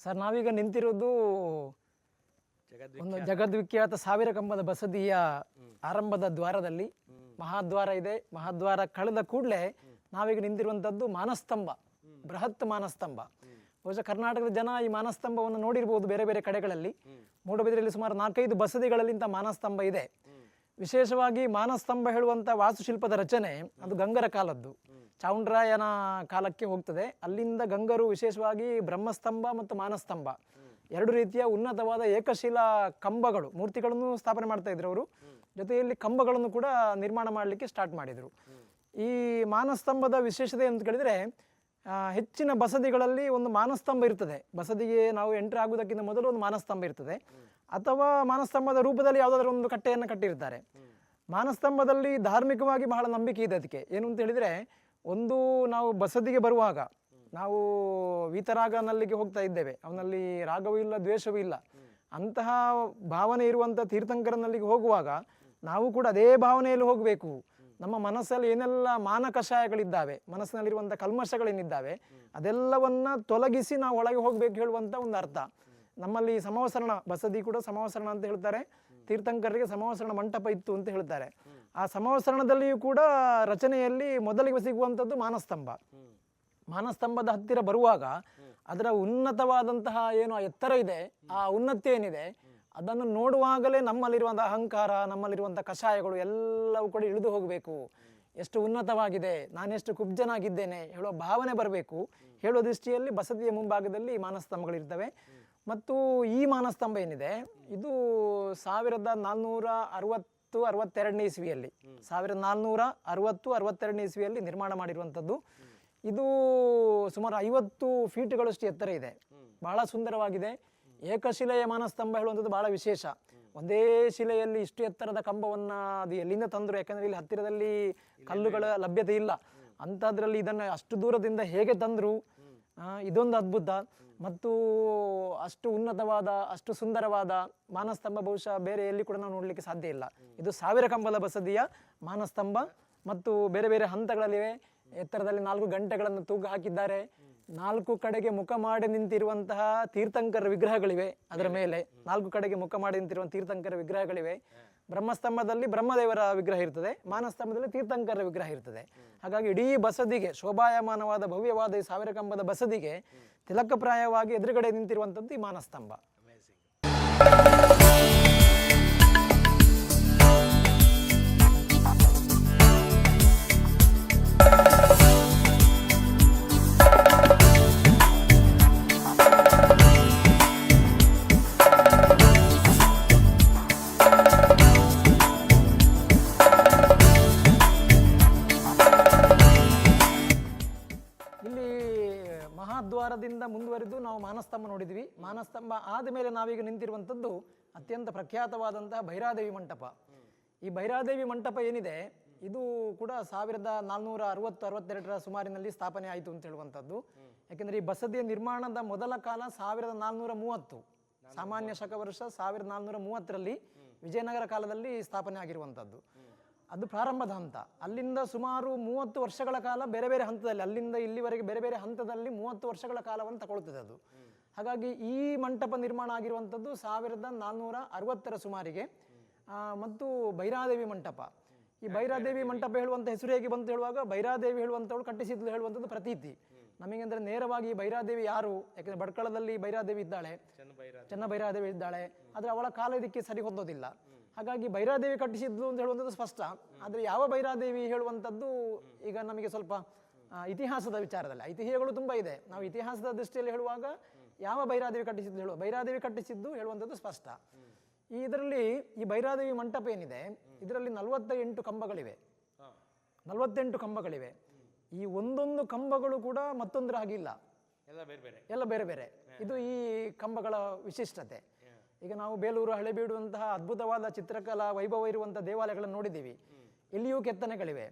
Sir ನಾವೀಗ ನಿಂತಿರೋದು ಒಂದು ಜಗದ್ವಿಖ್ಯಾತ ಸಾವಿರ ಕಂಬದ ಬಸದಿಯ ಆರಂಭದ ದ್ವಾರದಲ್ಲಿ ಮಹಾದ್ವಾರ ಇದೆ. ಮಹಾದ್ವಾರ ಕಳೆದ ಕೂಡಲೇ ನಾವೀಗ ನಿಂತಿರುವಂಥದ್ದು ಮಾನಸ್ತಂಭ, ಬೃಹತ್ ಮಾನಸ್ತಂಭ. ಬಹುಶಃ ಕರ್ನಾಟಕದ ಜನ ಈ ಮಾನಸ್ತಂಭವನ್ನು ನೋಡಿರಬಹುದು ಬೇರೆ ಬೇರೆ ಕಡೆಗಳಲ್ಲಿ. ಮೂಡಬಿದ್ರೆಯಲ್ಲಿ ಸುಮಾರು ನಾಲ್ಕೈದು ಬಸದಿಗಳಲ್ಲಿ ಇಂಥ ಮಾನಸ್ತಂಭ ಇದೆ. ವಿಶೇಷವಾಗಿ ಮಾನಸ್ತಂಭ ಹೇಳುವಂಥ ವಾಸ್ತುಶಿಲ್ಪದ ರಚನೆ ಅದು ಗಂಗರ ಕಾಲದ್ದು. ಚಾಮುಂಡ್ರಾಯನ ಕಾಲಕ್ಕೆ ಹೋಗ್ತದೆ. ಅಲ್ಲಿಂದ ಗಂಗರು ವಿಶೇಷವಾಗಿ ಬ್ರಹ್ಮಸ್ತಂಭ ಮತ್ತು ಮಾನಸ್ತಂಭ. ಎರಡು ರೀತಿಯ ಉನ್ನತವಾದ ಏಕಶಿಲಾ ಕಂಬಗಳು, ಮೂರ್ತಿಗಳನ್ನು ಸ್ಥಾಪನೆ ಮಾಡ್ತಾ ಇದ್ರು ಅವರು. ಜೊತೆಯಲ್ಲಿ ಕಂಬಗಳನ್ನು ಕೂಡ ನಿರ್ಮಾಣ ಮಾಡಲಿಕ್ಕೆ ಸ್ಟಾರ್ಟ್ ಮಾಡಿದರು. ಈ ಮಾನಸ್ತಂಭದ ವಿಶೇಷತೆ ಅಂತ ಕೇಳಿದರೆ ಹೆಚ್ಚಿನ ಬಸದಿಗಳಲ್ಲಿ ಒಂದು ಮಾನಸ್ತಂಭ ಇರ್ತದೆ. ಬಸದಿಗೆ ನಾವು ಎಂಟ್ರಿ ಆಗುವುದಕ್ಕಿಂತ ಮೊದಲು ಒಂದು ಮಾನಸ್ತಂಭ ಇರ್ತದೆ. ಅಥವಾ ಮಾನಸ್ತಂಭದ ರೂಪದಲ್ಲಿ ಯಾವುದಾದ್ರೂ ಒಂದು ಕಟ್ಟೆಯನ್ನು ಕಟ್ಟಿರ್ತಾರೆ. ಮಾನಸ್ತಂಭದಲ್ಲಿ ಧಾರ್ಮಿಕವಾಗಿ ಬಹಳ ನಂಬಿಕೆ ಇದೆ ಅದಕ್ಕೆ. ಏನು ಅಂತ ಹೇಳಿದರೆ, ಒಂದು ನಾವು ಬಸದಿಗೆ ಬರುವಾಗ ನಾವು ವೀತರಾಗನಲ್ಲಿಗೆ ಹೋಗ್ತಾ ಇದ್ದೇವೆ. ಅವನಲ್ಲಿ ರಾಗವೂ ಇಲ್ಲ, ದ್ವೇಷವೂ ಇಲ್ಲ. ಅಂತಹ ಭಾವನೆ ಇರುವಂಥ ತೀರ್ಥಂಕರನಲ್ಲಿಗೆ ಹೋಗುವಾಗ ನಾವು ಕೂಡ ಅದೇ ಭಾವನೆಯಲ್ಲಿ ಹೋಗಬೇಕು. ನಮ್ಮ ಮನಸ್ಸಲ್ಲಿ ಏನೆಲ್ಲ ಮಾನ ಕಷಾಯಗಳಿದ್ದಾವೆ ಮನಸ್ಸಿನಲ್ಲಿರುವಂಥ ಕಲ್ಮಶಗಳೇನಿದ್ದಾವೆ, ಅದೆಲ್ಲವನ್ನ ತೊಲಗಿಸಿ ನಾವು ಒಳಗೆ ಹೋಗ್ಬೇಕು ಹೇಳುವಂಥ ಒಂದು ಅರ್ಥ. ನಮ್ಮಲ್ಲಿ ಸಮವಸರಣ ಬಸದಿ ಕೂಡ ಸಮವಸರಣ ಅಂತ ಹೇಳ್ತಾರೆ. ತೀರ್ಥಂಕರರಿಗೆ ಸಮವಸರಣ ಮಂಟಪ ಇತ್ತು ಅಂತ ಹೇಳ್ತಾರೆ. ಆ ಸಮವಸರಣದಲ್ಲಿಯೂ ಕೂಡ ರಚನೆಯಲ್ಲಿ ಮೊದಲಿಗೆ ಸಿಗುವಂಥದ್ದು ಮಾನಸ್ತಂಭ. ಮಾನಸ್ತಂಭದ ಹತ್ತಿರ ಬರುವಾಗ ಅದರ ಉನ್ನತವಾದಂತಹ ಏನು ಎತ್ತರ ಇದೆ, ಆ ಉನ್ನತಿ ಏನಿದೆ, ಅದನ್ನು ನೋಡುವಾಗಲೇ ನಮ್ಮಲ್ಲಿರುವಂಥ ಅಹಂಕಾರ ನಮ್ಮಲ್ಲಿರುವಂಥ ಕಷಾಯಗಳು ಎಲ್ಲವೂ ಕೂಡ ಇಳಿದು ಹೋಗಬೇಕು. ಎಷ್ಟು ಉನ್ನತವಾಗಿದೆ, ನಾನೆಷ್ಟು ಕುಬ್ಜನಾಗಿದ್ದೇನೆ ಹೇಳುವ ಭಾವನೆ ಬರಬೇಕು. ಹೇಳುವ ದೃಷ್ಟಿಯಲ್ಲಿ ಬಸದಿಯ ಮುಂಭಾಗದಲ್ಲಿ ಈ ಮಾನಸ್ತಂಭಗಳಿರ್ತವೆ. ಮತ್ತು ಈ ಮಾನಸ್ತಂಭ ಏನಿದೆ, ಇದು ಸಾವಿರದ ನಾಲ್ನೂರ ಅರವತ್ತು, ಅರವತ್ತೆರಡನೇ ಇಸ್ವಿಯಲ್ಲಿ, ಸಾವಿರದ ನಾಲ್ನೂರ ಅರವತ್ತು, ಅರವತ್ತೆರಡನೇ ಇಸ್ವಿಯಲ್ಲಿ ನಿರ್ಮಾಣ ಮಾಡಿರುವಂಥದ್ದು. ಇದು ಸುಮಾರು ಐವತ್ತು ಫೀಟ್ಗಳಷ್ಟು ಎತ್ತರ ಇದೆ. ಬಹಳ ಸುಂದರವಾಗಿದೆ. ಏಕಶಿಲೆಯ ಮಾನಸ್ತಂಭ ಹೇಳುವಂಥದ್ದು ಬಹಳ ವಿಶೇಷ. ಒಂದೇ ಶಿಲೆಯಲ್ಲಿ ಇಷ್ಟು ಎತ್ತರದ ಕಂಬವನ್ನ ಅದು ಎಲ್ಲಿಂದ ತಂದರು? ಯಾಕಂದ್ರೆ ಇಲ್ಲಿ ಹತ್ತಿರದಲ್ಲಿ ಕಲ್ಲುಗಳ ಲಭ್ಯತೆ ಇಲ್ಲ. ಅಂಥದ್ರಲ್ಲಿ ಇದನ್ನು ಅಷ್ಟು ದೂರದಿಂದ ಹೇಗೆ ತಂದರು? ಇದೊಂದು ಅದ್ಭುತ. ಮತ್ತು ಅಷ್ಟು ಉನ್ನತವಾದ, ಅಷ್ಟು ಸುಂದರವಾದ ಮಾನಸ್ತಂಭ ಬಹುಶಃ ಬೇರೆ ಎಲ್ಲಿ ಕೂಡ ನಾವು ನೋಡಲಿಕ್ಕೆ ಸಾಧ್ಯ ಇಲ್ಲ. ಇದು ಸಾವಿರ ಕಂಬದ ಬಸದಿಯ ಮಾನಸ್ತಂಭ ಮತ್ತು ಬೇರೆ ಬೇರೆ ಹಂತಗಳಲ್ಲಿವೆ. ಎತ್ತರದಲ್ಲಿ ನಾಲ್ಕು ಗಂಟೆಗಳನ್ನು ತೂಕ ಹಾಕಿದ್ದಾರೆ. ನಾಲ್ಕು ಕಡೆಗೆ ಮುಖ ಮಾಡಿ ನಿಂತಿರುವಂತಹ ತೀರ್ಥಂಕರ ವಿಗ್ರಹಗಳಿವೆ ಅದರ ಮೇಲೆ. ನಾಲ್ಕು ಕಡೆಗೆ ಮುಖ ಮಾಡಿ ನಿಂತಿರುವ ತೀರ್ಥಂಕರ ವಿಗ್ರಹಗಳಿವೆ. ಬ್ರಹ್ಮಸ್ತಂಭದಲ್ಲಿ ಬ್ರಹ್ಮದೇವರ ವಿಗ್ರಹ ಇರ್ತದೆ. ಮಾನಸ್ತಂಭದಲ್ಲಿ ತೀರ್ಥಂಕರ ವಿಗ್ರಹ ಇರ್ತದೆ. ಹಾಗಾಗಿ ಇಡೀ ಬಸದಿಗೆ ಶೋಭಾಯಮಾನವಾದ ಭವ್ಯವಾದ ಈ ಸಾವಿರ ಕಂಬದ ಬಸದಿಗೆ ತಿಲಕಪ್ರಾಯವಾಗಿ ಎದುರುಗಡೆ ನಿಂತಿರುವಂಥದ್ದು ಈ ಮಾನಸ್ತಂಭ. ನೋಡಿದ್ವಿ. ಮಾನಸ್ತಂಭ ಆದ ಮೇಲೆ ನಾವೀಗ ನಿಂತಿರುವಂಥದ್ದು ಅತ್ಯಂತ ಪ್ರಖ್ಯಾತವಾದಂತಹ ಭೈರಾದೇವಿ ಮಂಟಪ. ಈ ಭೈರಾದೇವಿ ಮಂಟಪ ಏನಿದೆ? ಇದು ಕೂಡ ಸಾವಿರದ ನಾಲ್ನೂರ ಅರವತ್ತು, ಅರವತ್ತೆರಡರ ಸುಮಾರಿನಲ್ಲಿ ಸ್ಥಾಪನೆ ಆಯಿತು ಅಂತ ಹೇಳುವಂಥದ್ದು. ಯಾಕೆಂದರೆ ಈ ಬಸದಿಯ ನಿರ್ಮಾಣದ ಮೊದಲ ಕಾಲ ಸಾವಿರದ ನಾಲ್ನೂರ ಮೂವತ್ತು. ಸಾಮಾನ್ಯ ಶಕ ವರ್ಷ ಸಾವಿರದ ನಾಲ್ನೂರ ಮೂವತ್ತರಲ್ಲಿ ವಿಜಯನಗರ ಕಾಲದಲ್ಲಿ ಸ್ಥಾಪನೆ ಆಗಿರುವಂಥದ್ದು. ಅದು ಪ್ರಾರಂಭದ ಹಂತ. ಅಲ್ಲಿಂದ ಸುಮಾರು ಮೂವತ್ತು ವರ್ಷಗಳ ಕಾಲ ಬೇರೆ ಬೇರೆ ಹಂತದಲ್ಲಿ, ಅಲ್ಲಿಂದ ಇಲ್ಲಿವರೆಗೆ ಬೇರೆ ಬೇರೆ ಹಂತದಲ್ಲಿ ಮೂವತ್ತು ವರ್ಷಗಳ ಕಾಲವನ್ನು ತಗೊಳ್ತದೆ ಅದು. ಹಾಗಾಗಿ ಈ ಮಂಟಪ ನಿರ್ಮಾಣ ಆಗಿರುವಂಥದ್ದು ಸಾವಿರದ ನಾನ್ನೂರ ಅರವತ್ತರ ಸುಮಾರಿಗೆ. ಮತ್ತು ಭೈರಾದೇವಿ ಮಂಟಪ. ಈ ಭೈರಾದೇವಿ ಮಂಟಪ ಹೇಳುವಂಥ ಹೆಸರು ಹೇಗೆ ಬಂತು ಹೇಳುವಾಗ ಭೈರಾದೇವಿ ಹೇಳುವಂಥವಳು ಕಟ್ಟಿಸಿದ್ಲು ಹೇಳುವಂಥದ್ದು ಪ್ರತೀತಿ. ನಮಗೆ ಅಂದರೆ ನೇರವಾಗಿ ಭೈರಾದೇವಿ ಯಾರು? ಯಾಕೆಂದರೆ ಬಡ್ಕಳದಲ್ಲಿ ಭೈರಾದೇವಿ ಇದ್ದಾಳೆ. ಚೆನ್ನ ಭೈರಾದೇವಿ ಇದ್ದಾಳೆ. ಆದರೆ ಅವಳ ಕಾಲ ಇದಕ್ಕೆ ಸರಿ ಹೊಂದೋದಿಲ್ಲ. ಹಾಗಾಗಿ ಭೈರಾದೇವಿ ಕಟ್ಟಿಸಿದ್ಲು ಅಂತ ಹೇಳುವಂಥದ್ದು ಸ್ಪಷ್ಟ. ಆದರೆ ಯಾವ ಭೈರಾದೇವಿ ಹೇಳುವಂಥದ್ದು ಈಗ ನಮಗೆ ಸ್ವಲ್ಪ ಇತಿಹಾಸದ ವಿಚಾರದಲ್ಲಿ ಐತಿಹ್ಯಗಳು ತುಂಬ ಇದೆ. ನಾವು ಇತಿಹಾಸದ ದೃಷ್ಟಿಯಲ್ಲಿ ಹೇಳುವಾಗ ಯಾವ ಭೈರಾದೇವಿ ಕಟ್ಟಿಸಿದ್ದು ಹೇಳುವ ಭೈರಾದೇವಿ ಕಟ್ಟಿಸಿದ್ದು ಹೇಳುವಂಥದ್ದು ಸ್ಪಷ್ಟ. ಈ ಇದರಲ್ಲಿ ಈ ಭೈರಾದೇವಿ ಮಂಟಪ ಏನಿದೆ ಇದರಲ್ಲಿ ನಲವತ್ತ ಎಂಟು ಕಂಬಗಳಿವೆ. ನಲವತ್ತೆಂಟು ಕಂಬಗಳಿವೆ. ಈ ಒಂದೊಂದು ಕಂಬಗಳು ಕೂಡ ಮತ್ತೊಂದರ ಹಾಗಿಲ್ಲ ಎಲ್ಲ ಬೇರೆ ಬೇರೆ. ಎಲ್ಲ ಬೇರೆ ಬೇರೆ. ಇದು ಈ ಕಂಬಗಳ ವಿಶಿಷ್ಟತೆ. ಈಗ ನಾವು ಬೇಲೂರು ಹಳೆಬೀಡುವಂತಹ ಅದ್ಭುತವಾದ ಚಿತ್ರಕಲಾ ವೈಭವ ಇರುವಂತಹ ದೇವಾಲಯಗಳನ್ನು ನೋಡಿದ್ದೀವಿ. ಇಲ್ಲಿಯೂ ಕೆತ್ತನೆಗಳಿವೆ.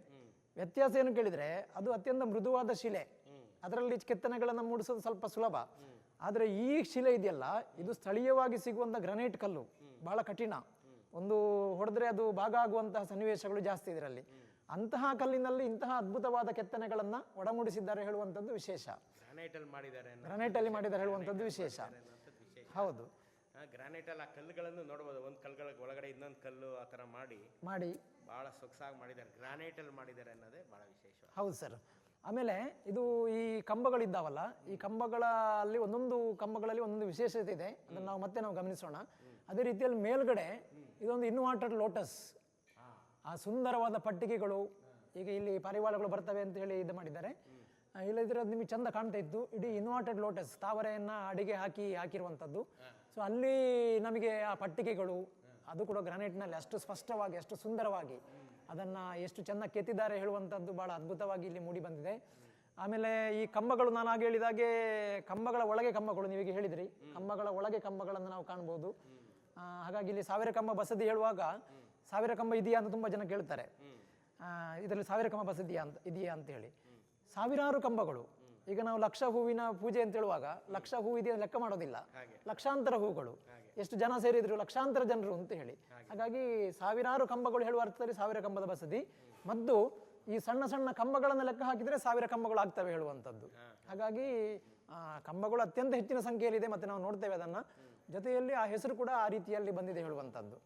ವ್ಯತ್ಯಾಸ ಏನು ಕೇಳಿದ್ರೆ ಅದು ಅತ್ಯಂತ ಮೃದುವಾದ ಶಿಲೆ. ಅದರಲ್ಲಿ ಕೆತ್ತನೆಗಳನ್ನು ಮೂಡಿಸೋದು ಸ್ವಲ್ಪ ಸುಲಭ. ಆದರೆ ಈ ಶಿಲೆ ಇದೆಯಲ್ಲ ಇದು ಸ್ಥಳೀಯವಾಗಿ ಸಿಗುವಂಥ ಗ್ರನೈಟ್ ಕಲ್ಲು ಬಹಳ ಕಠಿಣ. ಒಂದು ಹೊಡೆದ್ರೆ ಅದು ಭಾಗ ಆಗುವಂತಹ ಸನ್ನಿವೇಶಗಳು ಜಾಸ್ತಿ ಇದರಲ್ಲಿ ಅಂತಹ ಕಲ್ಲಿನಲ್ಲಿ ಇಂತಹ ಅದ್ಭುತವಾದ ಕೆತ್ತನೆಗಳನ್ನು ಒಡಮೂಡಿಸಿದ್ದಾರೆ ಹೇಳುವಂಥದ್ದು ವಿಶೇಷ. ಗ್ರನೈಟ್ ಅಲ್ಲಿ ಮಾಡಿದ್ದಾರೆ ಹೇಳುವಂಥದ್ದು ವಿಶೇಷ. ಹೌದು. ಗ್ರಾನೈಟ್ ಅಲ್ಲಿ ಆ ಕಲ್ಲುಗಳನ್ನು ನೋಡಬಹುದು ಒಂದು ಕಲ್ಲುಗಳ ಒಳಗಡೆ ಇನ್ನೊಂದು ಕಲ್ಲು ಆ ಥರ ಮಾಡಿ ಮಾಡಿ. ಬಹಳ ಸೊಗಸಾಗಿ ಮಾಡಿದ್ದಾರೆ. ಗ್ರಾನೈಟಲ್ಲಿ ಮಾಡಿದ್ದಾರೆ ಅನ್ನೋದೇ ಬಹಳ ವಿಶೇಷ. ಹೌದು ಸರ್. ಆಮೇಲೆ ಇದು ಈ ಕಂಬಗಳಿದ್ದಾವಲ್ಲ, ಈ ಕಂಬಗಳಲ್ಲಿ ಒಂದೊಂದು ಕಂಬಗಳಲ್ಲಿ ಒಂದೊಂದು ವಿಶೇಷತೆ ಇದೆ. ಅದನ್ನು ನಾವು ಮತ್ತೆ ನಾವು ಗಮನಿಸೋಣ. ಅದೇ ರೀತಿಯಲ್ಲಿ ಮೇಲ್ಗಡೆ ಇದೊಂದು ಇನ್ವಾಟೆಡ್ ಲೋಟಸ್ ಆ ಸುಂದರವಾದ ಪಟ್ಟಿಗೆಗಳು, ಈಗ ಇಲ್ಲಿ ಪರಿವಾರಗಳು ಬರ್ತವೆ ಅಂತ ಹೇಳಿ ಇದು ಮಾಡಿದ್ದಾರೆ. ಇಲ್ಲದಿದ್ರೆ ಅದು ನಿಮಗೆ ಚಂದ ಕಾಣ್ತಾ ಇತ್ತು. ಇಡೀ ಇನ್ವಾಟೆಡ್ ಲೋಟಸ್ ತಾವರೆಯನ್ನ ಅಡಿಗೆ ಹಾಕಿ ಹಾಕಿರುವಂಥದ್ದು. ಸೊ ಅಲ್ಲಿ ನಮಗೆ ಆ ಪಟ್ಟಿಗೆಗಳು, ಅದು ಕೂಡ ಗ್ರಾನೈಟ್ನಲ್ಲಿ ಅಷ್ಟು ಸ್ಪಷ್ಟವಾಗಿ, ಅಷ್ಟು ಸುಂದರವಾಗಿ ಅದನ್ನು ಎಷ್ಟು ಚೆನ್ನಾಗಿ ಕೆತ್ತಿದ್ದಾರೆ ಹೇಳುವಂಥದ್ದು ಭಾಳ ಅದ್ಭುತವಾಗಿ ಇಲ್ಲಿ ಮೂಡಿ ಬಂದಿದೆ. ಆಮೇಲೆ ಈ ಕಂಬಗಳು ನಾನು ಆಗ ಹೇಳಿದಾಗೆ ಕಂಬಗಳ ಒಳಗೆ ಕಂಬಗಳು ನೀವೀಗ ಹೇಳಿದ್ರಿ. ಕಂಬಗಳ ಒಳಗೆ ಕಂಬಗಳನ್ನು ನಾವು ಕಾಣ್ಬೋದು. ಹಾಗಾಗಿ ಇಲ್ಲಿ ಸಾವಿರ ಕಂಬ ಬಸದಿ ಹೇಳುವಾಗ ಸಾವಿರ ಕಂಬ ಇದೆಯಾ ಅಂತ ತುಂಬ ಜನ ಕೇಳ್ತಾರೆ. ಇದರಲ್ಲಿ ಸಾವಿರ ಕಂಬ ಬಸದಿಯಾ ಅಂತ ಇದೆಯಾ ಅಂತ ಹೇಳಿ. ಸಾವಿರಾರು ಕಂಬಗಳು. ಈಗ ನಾವು ಲಕ್ಷ ಹೂವಿನ ಪೂಜೆ ಅಂತ ಹೇಳುವಾಗ ಲಕ್ಷ ಹೂವು ಇದೆಯಾ ಲೆಕ್ಕ ಮಾಡೋದಿಲ್ಲ. ಲಕ್ಷಾಂತರ ಹೂಗಳು. ಎಷ್ಟು ಜನ ಸೇರಿದ್ರು? ಲಕ್ಷಾಂತರ ಜನರು ಅಂತ ಹೇಳಿ. ಹಾಗಾಗಿ ಸಾವಿರಾರು ಕಂಬಗಳು ಹೇಳುವ ಅರ್ಥದಲ್ಲಿ ಸಾವಿರ ಕಂಬದ ಬಸದಿ. ಮತ್ತು ಈ ಸಣ್ಣ ಸಣ್ಣ ಕಂಬಗಳನ್ನು ಲೆಕ್ಕ ಹಾಕಿದರೆ ಸಾವಿರ ಕಂಬಗಳು ಆಗ್ತವೆ ಹೇಳುವಂಥದ್ದು. ಹಾಗಾಗಿ ಕಂಬಗಳು ಅತ್ಯಂತ ಹೆಚ್ಚಿನ ಸಂಖ್ಯೆಯಲ್ಲಿದೆ ಮತ್ತೆ ನಾವು ನೋಡ್ತೇವೆ ಅದನ್ನು. ಜೊತೆಯಲ್ಲಿ ಆ ಹೆಸರು ಕೂಡ ಆ ರೀತಿಯಲ್ಲಿ ಬಂದಿದೆ ಹೇಳುವಂಥದ್ದು.